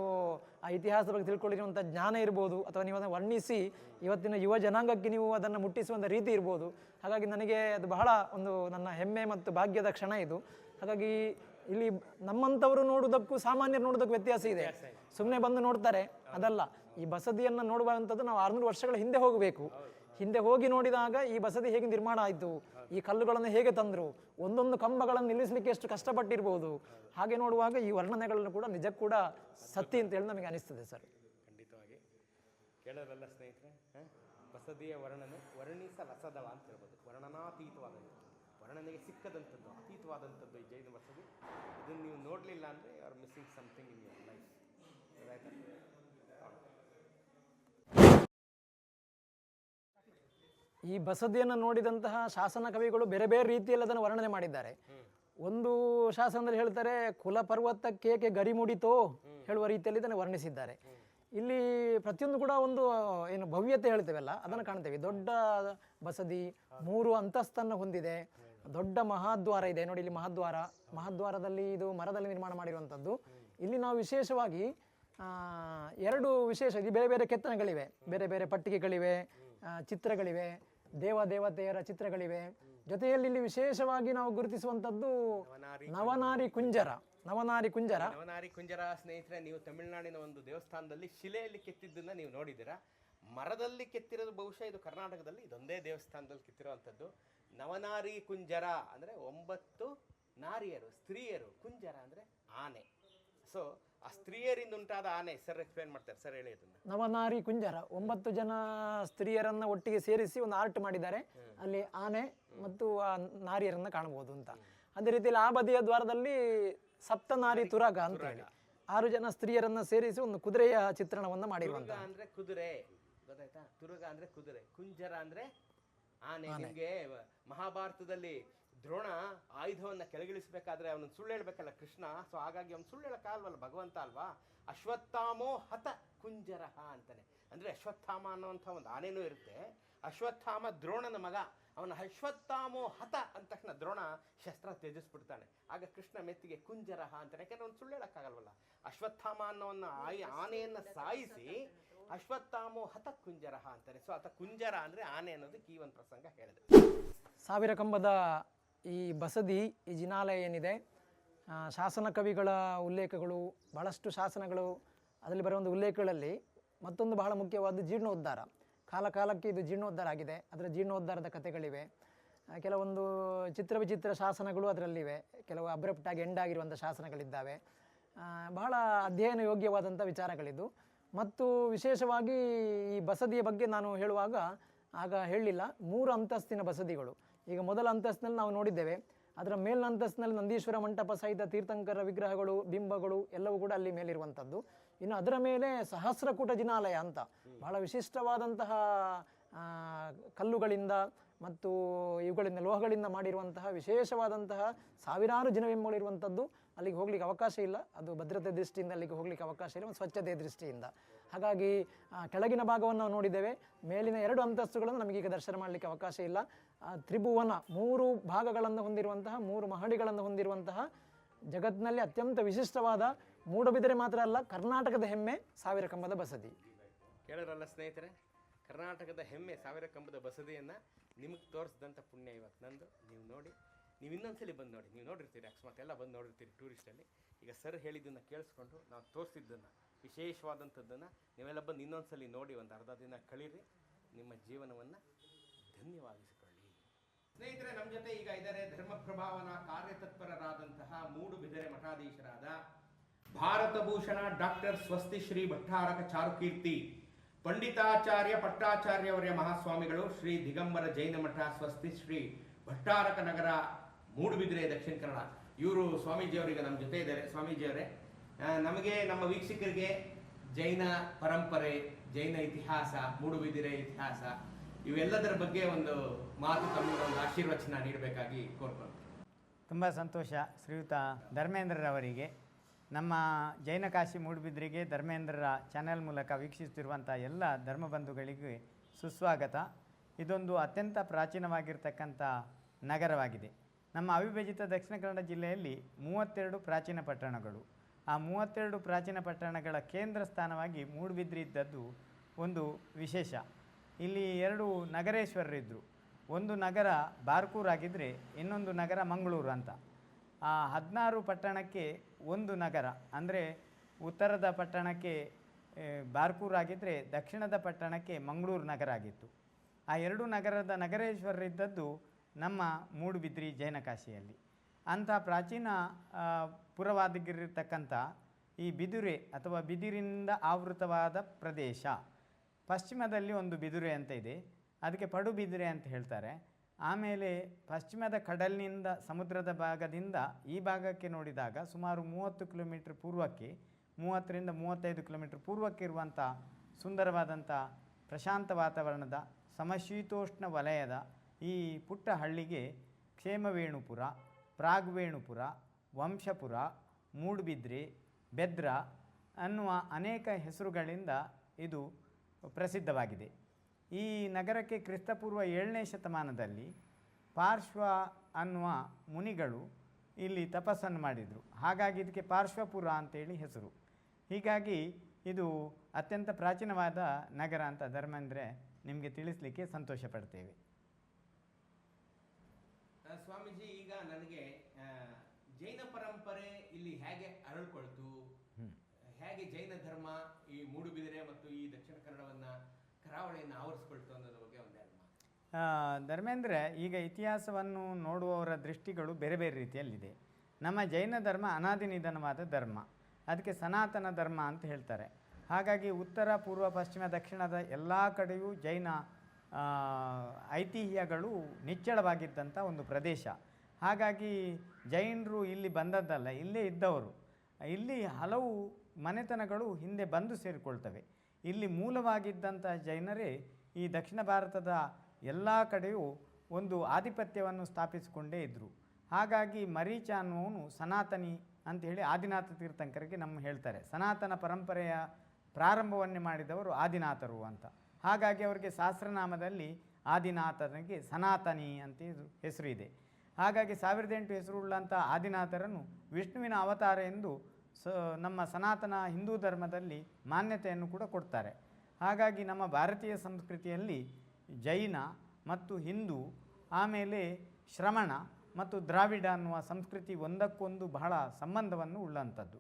ಆ ಇತಿಹಾಸದ ಬಗ್ಗೆ ತಿಳ್ಕೊಳ್ಳಿರುವಂಥ ಜ್ಞಾನ ಇರ್ಬೋದು, ಅಥವಾ ನೀವು ಅದನ್ನು ವರ್ಣಿಸಿ ಇವತ್ತಿನ ಯುವ ಜನಾಂಗಕ್ಕೆ ನೀವು ಅದನ್ನು ಮುಟ್ಟಿಸುವಂಥ ರೀತಿ ಇರ್ಬೋದು. ಹಾಗಾಗಿ ನನಗೆ ಅದು ಬಹಳ ಒಂದು ನನ್ನ ಹೆಮ್ಮೆ ಮತ್ತು ಭಾಗ್ಯದ ಕ್ಷಣ ಇದು. ಹಾಗಾಗಿ ಇಲ್ಲಿ ನಮ್ಮಂಥವರು ನೋಡುವುದಕ್ಕೂ, ಸಾಮಾನ್ಯರು ನೋಡುವುದಕ್ಕೂ ವ್ಯತ್ಯಾಸ ಇದೆ. ಸುಮ್ಮನೆ ಬಂದು ನೋಡ್ತಾರೆ, ಅದಲ್ಲ. ಈ ಬಸದಿಯನ್ನು ನೋಡುವಂಥದ್ದು ನಾವು ಆರುನೂರು ವರ್ಷಗಳ ಹಿಂದೆ ಹೋಗಬೇಕು. ಹಿಂದೆ ಹೋಗಿ ನೋಡಿದಾಗ ಈ ಬಸದಿ ಹೇಗೆ ನಿರ್ಮಾಣ ಆಯಿತು? ಈ ಕಲ್ಲುಗಳನ್ನು ಹೇಗೆ ತಂದರು? ಒಂದೊಂದು ಕಂಬಗಳನ್ನು ನಿಲ್ಲಿಸಲಿಕ್ಕೆ ಎಷ್ಟು ಕಷ್ಟಪಟ್ಟಿರ್ಬೋದು? ಹಾಗೆ ನೋಡುವಾಗ ಈ ವರ್ಣನೆಗಳನ್ನು ಕೂಡ ನಿಜ ಕೂಡ ಸತ್ಯ ಅಂತ ಹೇಳಿ ನಮಗೆ ಅನಿಸ್ತದೆ ಸರ್. ಖಂಡಿತವಾಗಿ. ಕೇಳೋದಲ್ಲ ಸ್ನೇಹಿತರೆ? ಬಸದಿಯ ವರ್ಣನೆ ವರ್ಣಿಸಲಸದವ ಅಂತ ಹೇಳ್ಬೋದು. ವರ್ಣನಾತೀತವಾದದ್ದು. ವರ್ಣನೆಗೆ ಸಿಕ್ಕದಂಥದ್ದು, ಅತೀತವಾದಂಥದ್ದು ಈ ಜೈನ ಬಸದಿ. ಇದನ್ನು ನೀವು ನೋಡಲಿಲ್ಲ ಅಂದರೆ are missing something in your life ಈ ಬಸದಿಯನ್ನು ನೋಡಿದಂತಹ ಶಾಸನ ಕವಿಗಳು ಬೇರೆ ಬೇರೆ ರೀತಿಯಲ್ಲಿ ಅದನ್ನು ವರ್ಣನೆ ಮಾಡಿದ್ದಾರೆ. ಒಂದು ಶಾಸನದಲ್ಲಿ ಹೇಳ್ತಾರೆ, ಕುಲ ಪರ್ವತಕ್ಕೇಕೆ ಗರಿ ಮೂಡಿತೋ? ಹೇಳುವ ರೀತಿಯಲ್ಲಿ ಇದನ್ನು ವರ್ಣಿಸಿದ್ದಾರೆ. ಇಲ್ಲಿ ಪ್ರತಿಯೊಂದು ಕೂಡ ಒಂದು ಏನು ಭವ್ಯತೆ ಹೇಳ್ತೇವಲ್ಲ ಅದನ್ನು ಕಾಣ್ತೇವೆ. ದೊಡ್ಡ ಬಸದಿ, ಮೂರು ಅಂತಸ್ತನ್ನು ಹೊಂದಿದೆ. ದೊಡ್ಡ ಮಹಾದ್ವಾರ ಇದೆ. ನೋಡಿ, ಇಲ್ಲಿ ಮಹಾದ್ವಾರ. ಮಹಾದ್ವಾರದಲ್ಲಿ ಇದು ಮರದಲ್ಲಿ ನಿರ್ಮಾಣ ಮಾಡಿರುವಂಥದ್ದು. ಇಲ್ಲಿ ನಾವು ವಿಶೇಷವಾಗಿ ಎರಡು ವಿಶೇಷ ಇಲ್ಲಿ ಬೇರೆ ಬೇರೆ ಕೆತ್ತನೆಗಳಿವೆ. ಬೇರೆ ಬೇರೆ ಪಟ್ಟಿಗೆಗಳಿವೆ ಚಿತ್ರಗಳಿವೆ ದೇವ ದೇವತೆಯರ ಚಿತ್ರಗಳಿವೆ. ಜೊತೆಯಲ್ಲಿ ಇಲ್ಲಿ ವಿಶೇಷವಾಗಿ ನಾವು ಗುರುತಿಸುವಂಥದ್ದು ನವನಾರಿ ನವನಾರಿ ಕುಂಜರ. ನವನಾರಿ ಕುಂಜರ. ನವನಾರಿ ಕುಂಜರ ಸ್ನೇಹಿತರೆ ನೀವು ತಮಿಳುನಾಡಿನ ಒಂದು ದೇವಸ್ಥಾನದಲ್ಲಿ ಶಿಲೆಯಲ್ಲಿ ಕೆತ್ತಿದ್ದನ್ನ ನೀವು ನೋಡಿದ್ದೀರಾ? ಮರದಲ್ಲಿ ಕೆತ್ತಿರೋದು ಬಹುಶಃ ಇದು ಕರ್ನಾಟಕದಲ್ಲಿ ಇದೊಂದೇ ದೇವಸ್ಥಾನದಲ್ಲಿ ಕೆತ್ತಿರುವಂಥದ್ದು. ನವನಾರಿ ಕುಂಜರ ಅಂದರೆ ಒಂಬತ್ತು ನಾರಿಯರು ಸ್ತ್ರೀಯರು ಕುಂಜರ ಅಂದರೆ ಆನೆ. ಸೊ ಆ ಸ್ತ್ರೀಯರಿಂದ ಉಂಟಾದ ಆನೆ. ಸರ್ ಎಕ್ಸ್ಪ್ಲೇನ್ ಮಾಡ್ತಾರೆ. ಸರ್ ಹೇಳಿ ಅದನ್ನ. ನವನಾರಿ ಕುಂಜರ. ಒಂಬತ್ತು ಜನ ಸ್ತ್ರೀಯರನ್ನ ಒಟ್ಟಿಗೆ ಸೇರಿಸಿ ಒಂದು ಆರ್ಟ್ ಮಾಡಿದ್ದಾರೆ. ಅಲ್ಲಿ ಆನೆ ಮತ್ತು ಆ ನಾರಿಯರನ್ನ ಕಾಣಬಹುದು ಅಂತ. ಅದೇ ರೀತಿಯಲ್ಲಿ ಆ ಬದಿಯ ದ್ವಾರದಲ್ಲಿ ಸಪ್ತನಾರಿ ತುರಗ ಅಂತ ಹೇಳಿ. ಆರು ಜನ ಸ್ತ್ರೀಯರನ್ನ ಸೇರಿಸಿ ಒಂದು ಕುದುರೆಯ ಚಿತ್ರಣವನ್ನ ಮಾಡಿರುವಂತ. ಅಂದ್ರೆ ಕುದುರೆ. ಗೊತ್ತಾಯ್ತಾ? ತುರುಗ ಅಂದ್ರೆ ಕುದುರೆ. ಕುಂಜರ ಅಂದ್ರೆ ಆನೆ. ನಿಮಗೆ ಮಹಾಭಾರತದಲ್ಲಿ ದ್ರೋಣ ಆಯುಧವನ್ನ ಕೆಳಗಿಳಿಸ್ಬೇಕಾದ್ರೆ ಅವನು ಸುಳ್ಳು ಹೇಳ್ಬೇಕಲ್ಲ ಕೃಷ್ಣ ಸೊ ಹಾಗಾಗಿ ಅವ್ನು ಸುಳ್ಳು ಹೇಳಕ್ಕಾಗಲ್ವಲ್ಲ ಭಗವಂತ ಅಲ್ವಾ? ಅಶ್ವತ್ಥಾಮೋ ಹತ ಕುಂಜರಹ ಅಂತಾನೆ. ಅಂದ್ರೆ ಅಶ್ವತ್ಥಾಮ ಅನ್ನುವಂಥ ಒಂದು ಆನೆನೂ ಇರುತ್ತೆ. ಅಶ್ವತ್ಥಾಮ ದ್ರೋಣನ ಮಗ. ಅವನ ಅಶ್ವತ್ಥಾಮೋ ಹತ ಅಂದ ತಕ್ಷಣ ದ್ರೋಣ ಶಸ್ತ್ರ ತ್ಯಜಿಸ್ಬಿಡ್ತಾನೆ. ಆಗ ಕೃಷ್ಣ ಮೆತ್ತಿಗೆ ಕುಂಜರಹ ಅಂತಾನೆ. ಯಾಕಂದ್ರೆ ಅವ್ನು ಸುಳ್ಳು ಹೇಳೋಕ್ಕಾಗಲ್ವಲ್ಲ ಅಶ್ವತ್ಥಾಮ ಅನ್ನೋವನ್ನು ಆಯಿ ಆನೆಯನ್ನ ಸಾಯಿಸಿ ಅಶ್ವತ್ಥಾಮೋ ಹತ ಕುಂಜರಹ ಅಂತಾನೆ. ಸೊ ಆತ ಕುಂಜರ ಅಂದರೆ ಆನೆ ಅನ್ನೋದಕ್ಕೆ ಈ ಒಂದು ಪ್ರಸಂಗ ಹೇಳಿದೆ ಸಾವಿರ ಕಂಬದ ಈ ಬಸದಿ, ಈ ಜಿನಾಲಯ ಏನಿದೆ ಶಾಸನ ಕವಿಗಳ ಉಲ್ಲೇಖಗಳು, ಬಹಳಷ್ಟು ಶಾಸನಗಳು, ಅದರಲ್ಲಿ ಬರೋ ಒಂದು ಉಲ್ಲೇಖಗಳಲ್ಲಿ ಮತ್ತೊಂದು ಬಹಳ ಮುಖ್ಯವಾದ ಜೀರ್ಣೋದ್ಧಾರ. ಕಾಲ ಕಾಲಕ್ಕೆ ಇದು ಜೀರ್ಣೋದ್ಧಾರ ಆಗಿದೆ. ಅದರ ಜೀರ್ಣೋದ್ಧಾರದ ಕಥೆಗಳಿವೆ. ಕೆಲವೊಂದು ಚಿತ್ರ ವಿಚಿತ್ರ ಶಾಸನಗಳು ಅದರಲ್ಲಿವೆ. ಕೆಲವು ಅಬ್ರಪ್ಟಾಗಿ ಎಂಡ್ ಆಗಿರುವಂಥ ಶಾಸನಗಳಿದ್ದಾವೆ. ಬಹಳ ಅಧ್ಯಯನ ಯೋಗ್ಯವಾದಂಥ ವಿಚಾರಗಳಿದ್ದು. ಮತ್ತು ವಿಶೇಷವಾಗಿ ಈ ಬಸದಿಯ ಬಗ್ಗೆ ನಾನು ಹೇಳುವಾಗ ಆಗ ಹೇಳಲಿಲ್ಲ ಮೂರು ಅಂತಸ್ತಿನ ಬಸದಿಗಳು. ಈಗ ಮೊದಲ ಅಂತಸ್ತಿನಲ್ಲಿ ನಾವು ನೋಡಿದ್ದೇವೆ. ಅದರ ಮೇಲಿನ ಅಂತಸ್ತಿನಲ್ಲಿ ನಂದೀಶ್ವರ ಮಂಟಪ ಸಹಿತ ತೀರ್ಥಂಕರ ವಿಗ್ರಹಗಳು, ಬಿಂಬಗಳು ಎಲ್ಲವೂ ಕೂಡ ಅಲ್ಲಿ ಮೇಲಿರುವಂಥದ್ದು ಇನ್ನು ಅದರ ಮೇಲೆ ಸಹಸ್ರಕೂಟ ಜಿನಾಲಯ ಅಂತ ಬಹಳ ವಿಶಿಷ್ಟವಾದಂತಹ ಕಲ್ಲುಗಳಿಂದ ಮತ್ತು ಇವುಗಳಿಂದ ಲೋಹಗಳಿಂದ ಮಾಡಿರುವಂತಹ ವಿಶೇಷವಾದಂತಹ ಸಾವಿರಾರು ಜನವೆಂಬಗಳಿರುವಂಥದ್ದು ಅಲ್ಲಿಗೆ ಹೋಗ್ಲಿಕ್ಕೆ ಅವಕಾಶ ಇಲ್ಲ. ಅದು ಭದ್ರತೆ ದೃಷ್ಟಿಯಿಂದ ಅಲ್ಲಿಗೆ ಹೋಗ್ಲಿಕ್ಕೆ ಅವಕಾಶ ಇಲ್ಲ ಮತ್ತು ಸ್ವಚ್ಛತೆ ದೃಷ್ಟಿಯಿಂದ. ಹಾಗಾಗಿ ಕೆಳಗಿನ ಭಾಗವನ್ನು ನಾವು ನೋಡಿದ್ದೇವೆ. ಮೇಲಿನ ಎರಡು ಅಂತಸ್ತುಗಳನ್ನು ನಮಗೀಗ ದರ್ಶನ ಮಾಡಲಿಕ್ಕೆ ಅವಕಾಶ ಇಲ್ಲ. ತ್ರಿಭುವನ ಮೂರು ಭಾಗಗಳನ್ನು ಹೊಂದಿರುವಂತಹ, ಮೂರು ಮಹಡಿಗಳನ್ನು ಹೊಂದಿರುವಂತಹ ಜಗತ್ತಿನಲ್ಲಿ ಅತ್ಯಂತ ವಿಶಿಷ್ಟವಾದ ಮೂಡಬಿದರೆ ಮಾತ್ರ ಅಲ್ಲ, ಕರ್ನಾಟಕದ ಹೆಮ್ಮೆ ಸಾವಿರ ಕಂಬದ ಬಸದಿ. ಕೇಳೋರಲ್ಲ ಸ್ನೇಹಿತರೆ, ಕರ್ನಾಟಕದ ಹೆಮ್ಮೆ ಸಾವಿರ ಕಂಬದ ಬಸದಿಯನ್ನು ನಿಮಗೆ ತೋರಿಸಿದಂಥ ಪುಣ್ಯ ಇವತ್ತು ನಂದು. ನೀವು ನೋಡಿ, ನೀವು ಇನ್ನೊಂದ್ಸಲಿ ಬಂದು ನೋಡಿ, ನೀವು ನೋಡಿರ್ತೀರಿ ಅಕಸ್ಮಾತ್, ಎಲ್ಲ ಬಂದು ನೋಡಿರ್ತೀರಿ ಟೂರಿಸ್ಟಲ್ಲಿ. ಈಗ ಸರ್ ಹೇಳಿದ್ದನ್ನು ಕೇಳಿಸ್ಕೊಂಡು ನಾವು ತೋರಿಸಿದ್ದನ್ನು, ವಿಶೇಷವಾದಂಥದ್ದನ್ನು ನೀವೆಲ್ಲ ಬಂದು ಇನ್ನೊಂದ್ಸಲಿ ನೋಡಿ, ಒಂದು ಅರ್ಧ ದಿನ ಕಳೀರಿ. ನಿಮ್ಮ ಜೀವನವನ್ನು ಧನ್ಯವಾಗಿಸಿಕೊಳ್ಳಿ ಸ್ನೇಹಿತರೆ ನಮ್ಮ ಜೊತೆ ಈಗ ಇದ್ದಾರೆ ಧರ್ಮ ಪ್ರಭಾವನ ಕಾರ್ಯತತ್ಪರರಾದಂತಹ ಮೂಡುಬಿದರೆ ಮಠಾಧೀಶರಾದ ಭಾರತ ಭೂಷಣ ಡಾಕ್ಟರ್ ಸ್ವಸ್ತಿ ಶ್ರೀ ಭಟ್ಟಾರಕ ಚಾರುಕೀರ್ತಿ, ಪಂಡಿತಾಚಾರ್ಯ ಪಟ್ಟಾಚಾರ್ಯವರ್ಯ ಮಹಾಸ್ವಾಮಿಗಳು ಶ್ರೀ ದಿಗಂಬರ ಜೈನ ಮಠ ಸ್ವಸ್ತಿ ಶ್ರೀ ಭಟ್ಟಾರಕ ನಗರ ಮೂಡುಬಿದಿರೆ ದಕ್ಷಿಣ ಕನ್ನಡ. ಇವರು ಸ್ವಾಮೀಜಿಯವರಿಗೆ ನಮ್ಮ ಜೊತೆ ಇದ್ದಾರೆ. ಸ್ವಾಮೀಜಿಯವರೇ ನಮಗೆ ನಮ್ಮ ವೀಕ್ಷಕರಿಗೆ ಜೈನ ಪರಂಪರೆ, ಜೈನ ಇತಿಹಾಸ ಮೂಡುಬಿದಿರೆ ಇತಿಹಾಸ ಇವೆಲ್ಲದರ ಬಗ್ಗೆ ಒಂದು ಮಾತು ತಮ್ಮ ಒಂದು ಆಶೀರ್ವಚನ ನೀಡಬೇಕಾಗಿ ಕೋರ್ಕೊಂಡು ತುಂಬ ಸಂತೋಷ ಶ್ರೀಯುತ ಧರ್ಮೇಂದ್ರರವರಿಗೆ ನಮ್ಮ ಜೈನ ಕಾಶಿ ಮೂಡುಬಿದ್ರಿಗೆ ಧರ್ಮೇಂದ್ರರ ಚಾನೆಲ್ ಮೂಲಕ ವೀಕ್ಷಿಸುತ್ತಿರುವಂಥ ಎಲ್ಲ ಧರ್ಮಬಂಧುಗಳಿಗೆ ಸುಸ್ವಾಗತ. ಇದೊಂದು ಅತ್ಯಂತ ಪ್ರಾಚೀನವಾಗಿರ್ತಕ್ಕಂಥ ನಗರವಾಗಿದೆ. ನಮ್ಮ ಅವಿಭಜಿತ ದಕ್ಷಿಣ ಕನ್ನಡ ಜಿಲ್ಲೆಯಲ್ಲಿ ಮೂವತ್ತೆರಡು ಪ್ರಾಚೀನ ಪಟ್ಟಣಗಳು. ಆ ಮೂವತ್ತೆರಡು ಪ್ರಾಚೀನ ಪಟ್ಟಣಗಳ ಕೇಂದ್ರ ಸ್ಥಾನವಾಗಿ ಮೂಡುಬಿದ್ರಿ ಇದ್ದದ್ದು ಒಂದು ವಿಶೇಷ. ಇಲ್ಲಿ ಎರಡು ನಗರೇಶ್ವರರಿದ್ದರು ಒಂದು ನಗರ ಬಾರ್ಕೂರಾಗಿದ್ದರೆ ಇನ್ನೊಂದು ನಗರ ಮಂಗಳೂರು ಅಂತ. ಆ ಹದಿನಾರು ಪಟ್ಟಣಕ್ಕೆ ಒಂದು ನಗರ, ಅಂದರೆ ಉತ್ತರದ ಪಟ್ಟಣಕ್ಕೆ ಬಾರ್ಕೂರಾಗಿದ್ದರೆ ಬಾರ್ಕೂರ್ ದಕ್ಷಿಣದ ಪಟ್ಟಣಕ್ಕೆ ಮಂಗಳೂರು ನಗರ ಆಗಿತ್ತು. ಆ ಎರಡು ನಗರದ ನಗರೇಶ್ವರರಿದ್ದದ್ದು ನಮ್ಮ ಮೂಡುಬಿದ್ರಿ ಜೈನಕಾಶಿಯಲ್ಲಿ. ಅಂಥ ಪ್ರಾಚೀನ ಪುರವಾದಗಿರಿರ್ತಕ್ಕಂಥ ಈ ಬಿದಿರೆ ಅಥವಾ ಬಿದಿರಿನಿಂದ ಆವೃತವಾದ ಪ್ರದೇಶ. ಪಶ್ಚಿಮದಲ್ಲಿ ಒಂದು ಬಿದಿರೆ ಅಂತ ಇದೆ. ಅದಕ್ಕೆ ಪಡುಬಿದಿರೆ ಅಂತ ಹೇಳ್ತಾರೆ. ಆಮೇಲೆ ಪಶ್ಚಿಮದ ಕಡಲಿನಿಂದ ಸಮುದ್ರದ ಭಾಗದಿಂದ ಈ ಭಾಗಕ್ಕೆ ನೋಡಿದಾಗ ಸುಮಾರು ಮೂವತ್ತು ಕಿಲೋಮೀಟ್ರ್ ಪೂರ್ವಕ್ಕೆ, ಮೂವತ್ತರಿಂದ ಮೂವತ್ತೈದು ಕಿಲೋಮೀಟ್ರ್ ಪೂರ್ವಕ್ಕೆ ಇರುವಂಥ ಸುಂದರವಾದಂಥ ಪ್ರಶಾಂತ ವಾತಾವರಣದ ಸಮಶೀತೋಷ್ಣ ವಲಯದ ಈ ಪುಟ್ಟ ಹಳ್ಳಿಗೆ ಕ್ಷೇಮವೇಣುಪುರ, ಪ್ರಾಗ್ವೇಣುಪುರ, ವಂಶಪುರ, ಮೂಡುಬಿದ್ರೆ, ಬೆದ್ರ ಅನ್ನುವ ಅನೇಕ ಹೆಸರುಗಳಿಂದ ಇದು ಪ್ರಸಿದ್ಧವಾಗಿದೆ. ಈ ನಗರಕ್ಕೆ ಕ್ರಿಸ್ತಪೂರ್ವ ಏಳನೇ ಶತಮಾನದಲ್ಲಿ ಪಾರ್ಶ್ವ ಅನ್ನುವ ಮುನಿಗಳು ಇಲ್ಲಿ ತಪಸ್ಸನ್ನು ಮಾಡಿದರು. ಹಾಗಾಗಿ ಇದಕ್ಕೆ ಪಾರ್ಶ್ವಪುರ ಅಂತೇಳಿ ಹೆಸರು. ಹೀಗಾಗಿ ಇದು ಅತ್ಯಂತ ಪ್ರಾಚೀನವಾದ ನಗರ ಅಂತ ಧರ್ಮೇಂದ್ರೆ ನಿಮಗೆ ತಿಳಿಸ್ಲಿಕ್ಕೆ ಸಂತೋಷ ಪಡ್ತೇವೆ ಸ್ವಾಮೀಜಿ ಈಗ ನನಗೆ ಜೈನ ಪರಂಪರೆ ಇಲ್ಲಿ ಹೇಗೆ ಅರಳ್ಕೊಳ್ತು? ಹೇಗೆ ಜೈನ ಧರ್ಮ ಈ ಮೂಡುಬಿದಿರೆ ಮತ್ತು ಕರಾವಳಿಯನ್ನು ಆವರಿಸ್ಕೊಳ್ತು ಅನ್ನೋದ್ರ ಬಗ್ಗೆ ಧರ್ಮೇಂದ್ರ ಈಗ ಇತಿಹಾಸವನ್ನು ನೋಡುವವರ ದೃಷ್ಟಿಗಳು ಬೇರೆ ಬೇರೆ ರೀತಿಯಲ್ಲಿದೆ. ನಮ್ಮ ಜೈನ ಧರ್ಮ ಅನಾದಿ ನಿಧನವಾದ ಧರ್ಮ. ಅದಕ್ಕೆ ಸನಾತನ ಧರ್ಮ ಅಂತ ಹೇಳ್ತಾರೆ. ಹಾಗಾಗಿ ಉತ್ತರ, ಪೂರ್ವ, ಪಶ್ಚಿಮ, ದಕ್ಷಿಣದ ಎಲ್ಲ ಕಡೆಯೂ ಜೈನ ಐತಿಹ್ಯಗಳು ನಿಚ್ಚಳವಾಗಿದ್ದಂಥ ಒಂದು ಪ್ರದೇಶ. ಹಾಗಾಗಿ ಜೈನರು ಇಲ್ಲಿ ಬಂದದ್ದಲ್ಲ, ಇಲ್ಲೇ ಇದ್ದವರು. ಇಲ್ಲಿ ಹಲವು ಮನೆತನಗಳು ಹಿಂದೆ ಬಂದು ಸೇರಿಕೊಳ್ತವೆ. ಇಲ್ಲಿ ಮೂಲವಾಗಿದ್ದಂಥ ಜೈನರೇ ಈ ದಕ್ಷಿಣ ಭಾರತದ ಎಲ್ಲ ಕಡೆಯೂ ಒಂದು ಆಧಿಪತ್ಯವನ್ನು ಸ್ಥಾಪಿಸಿಕೊಂಡೇ ಇದ್ದರು ಹಾಗಾಗಿ ಮರೀಚ ಅನ್ನುವನು ಸನಾತನಿ ಅಂತ ಹೇಳಿ ಆದಿನಾಥ ತೀರ್ಥಂಕರಿಗೆ ನಮ್ಮ ಹೇಳ್ತಾರೆ. ಸನಾತನ ಪರಂಪರೆಯ ಪ್ರಾರಂಭವನ್ನೇ ಮಾಡಿದವರು ಆದಿನಾಥರು ಅಂತ. ಹಾಗಾಗಿ ಅವರಿಗೆ ಸಹಸ್ರನಾಮದಲ್ಲಿ ಆದಿನಾಥನಿಗೆ ಸನಾತನಿ ಅಂತ ಹೆಸರು ಇದೆ. ಹಾಗಾಗಿ ಸಾವಿರದ ಎಂಟು ಹೆಸರುಳ್ಳಂಥ ಆದಿನಾಥರನ್ನು ವಿಷ್ಣುವಿನ ಅವತಾರ ಎಂದು ಸ, ನಮ್ಮ ಸನಾತನ ಹಿಂದೂ ಧರ್ಮದಲ್ಲಿ ಮಾನ್ಯತೆಯನ್ನು ಕೂಡ ಕೊಡ್ತಾರೆ. ಹಾಗಾಗಿ ನಮ್ಮ ಭಾರತೀಯ ಸಂಸ್ಕೃತಿಯಲ್ಲಿ ಜೈನ ಮತ್ತು ಹಿಂದೂ, ಆಮೇಲೆ ಶ್ರಮಣ ಮತ್ತು ದ್ರಾವಿಡ ಅನ್ನುವ ಸಂಸ್ಕೃತಿ ಒಂದಕ್ಕೊಂದು ಬಹಳ ಸಂಬಂಧವನ್ನು ಉಳ್ಳಂಥದ್ದು.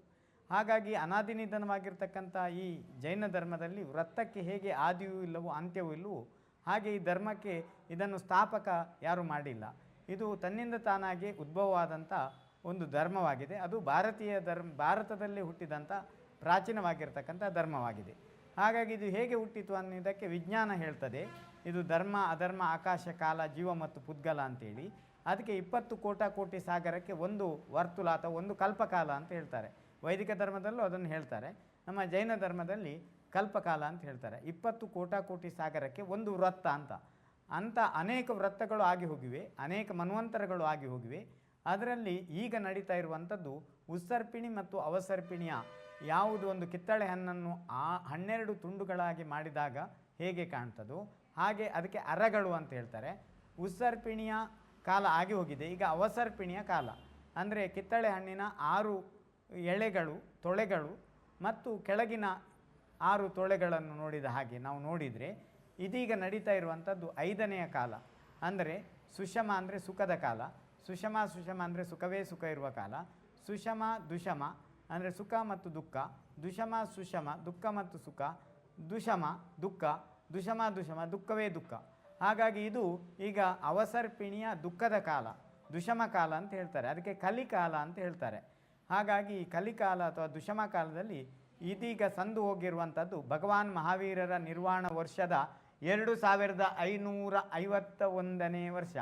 ಹಾಗಾಗಿ ಅನಾದಿನಿಧನವಾಗಿರ್ತಕ್ಕಂಥ ಈ ಜೈನ ಧರ್ಮದಲ್ಲಿ ವೃತ್ತಕ್ಕೆ ಹೇಗೆ ಆದಿಯೂ ಇಲ್ಲವೋ ಅಂತ್ಯವೂ ಇಲ್ಲವೋ ಹಾಗೆ ಈ ಧರ್ಮಕ್ಕೆ ಇದನ್ನು ಸ್ಥಾಪಕ ಯಾರೂ ಮಾಡಿಲ್ಲ. ಇದು ತನ್ನಿಂದ ತಾನಾಗಿ ಉದ್ಭವವಾದಂಥ ಒಂದು ಧರ್ಮವಾಗಿದೆ. ಅದು ಭಾರತೀಯ ಧರ್ಮ, ಭಾರತದಲ್ಲಿ ಹುಟ್ಟಿದಂಥ ಪ್ರಾಚೀನವಾಗಿರ್ತಕ್ಕಂಥ ಧರ್ಮವಾಗಿದೆ. ಹಾಗಾಗಿ ಇದು ಹೇಗೆ ಹುಟ್ಟಿತು ಅನ್ನೋದಕ್ಕೆ ವಿಜ್ಞಾನ ಹೇಳ್ತದೆ. ಇದು ಧರ್ಮ, ಅಧರ್ಮ, ಆಕಾಶ, ಕಾಲ, ಜೀವ ಮತ್ತು ಪುದ್ಗಲ ಅಂತೇಳಿ. ಅದಕ್ಕೆ ಇಪ್ಪತ್ತು ಕೋಟ ಕೋಟಿ ಸಾಗರಕ್ಕೆ ಒಂದು ವರ್ತುಲ ಅಥವಾ ಒಂದು ಕಲ್ಪಕಾಲ ಅಂತ ಹೇಳ್ತಾರೆ. ವೈದಿಕ ಧರ್ಮದಲ್ಲೂ ಅದನ್ನು ಹೇಳ್ತಾರೆ. ನಮ್ಮ ಜೈನ ಧರ್ಮದಲ್ಲಿ ಕಲ್ಪಕಾಲ ಅಂತ ಹೇಳ್ತಾರೆ. ಇಪ್ಪತ್ತು ಕೋಟ ಕೋಟಿ ಸಾಗರಕ್ಕೆ ಒಂದು ವೃತ್ತ ಅಂತ. ಅಂಥ ಅನೇಕ ವೃತ್ತಗಳು ಆಗಿ ಹೋಗಿವೆ. ಅನೇಕ ಮನ್ವಂತರಗಳು ಆಗಿ ಹೋಗಿವೆ. ಅದರಲ್ಲಿ ಈಗ ನಡೀತಾ ಇರುವಂಥದ್ದು ಉಸ್ಸರ್ಪಿಣಿ ಮತ್ತು ಅವಸರ್ಪಿಣಿಯ ಯಾವುದು ಒಂದು ಕಿತ್ತಳೆ ಹಣ್ಣನ್ನು ಆ ಹನ್ನೆರಡು ತುಂಡುಗಳಾಗಿ ಮಾಡಿದಾಗ ಹೇಗೆ ಕಾಣ್ತದೋ ಹಾಗೆ ಅದಕ್ಕೆ ಅರಗಳು ಅಂತ ಹೇಳ್ತಾರೆ. ಉಸ್ಸರ್ಪಿಣಿಯ ಕಾಲ ಆಗಿ ಹೋಗಿದೆ. ಈಗ ಅವಸರ್ಪಿಣಿಯ ಕಾಲ. ಅಂದರೆ ಕಿತ್ತಳೆ ಹಣ್ಣಿನ ಆರು ಎಳೆಗಳು, ತೊಳೆಗಳು ಮತ್ತು ಕೆಳಗಿನ ಆರು ತೊಳೆಗಳನ್ನು ನೋಡಿದ ಹಾಗೆ ನಾವು ನೋಡಿದರೆ ಇದೀಗ ನಡೀತಾ ಇರುವಂಥದ್ದು ಐದನೆಯ ಕಾಲ. ಅಂದರೆ ಸುಷಮ ಅಂದರೆ ಸುಖದ ಕಾಲ. ಸುಷಮ ಸುಷಮ ಅಂದರೆ ಸುಖವೇ ಸುಖ ಇರುವ ಕಾಲ. ಸುಷಮ, ದುಷಮ ಅಂದರೆ ಸುಖ ಮತ್ತು ದುಃಖ. ದುಷಮ, ಸುಷಮ, ದುಃಖ ಮತ್ತು ಸುಖ. ದುಷಮ, ದುಃಖ. ದುಷಮ ದುಷಮ, ದುಃಖವೇ ದುಃಖ. ಹಾಗಾಗಿ ಇದು ಈಗ ಅವಸರ್ಪಿಣಿಯ ದುಃಖದ ಕಾಲ. ದುಷಮ ಕಾಲ ಅಂತ ಹೇಳ್ತಾರೆ. ಅದಕ್ಕೆ ಕಲಿಕಾಲ ಅಂತ ಹೇಳ್ತಾರೆ. ಹಾಗಾಗಿ ಈ ಕಲಿಕಾಲ ಅಥವಾ ದುಷಮ ಕಾಲದಲ್ಲಿ ಇದೀಗ ಸಂದು ಹೋಗಿರುವಂಥದ್ದು ಭಗವಾನ್ ಮಹಾವೀರರ ನಿರ್ವಾಣ ವರ್ಷದ ಎರಡು ಸಾವಿರದ ಐನೂರ ಐವತ್ತ ಒಂದನೇ ವರ್ಷ.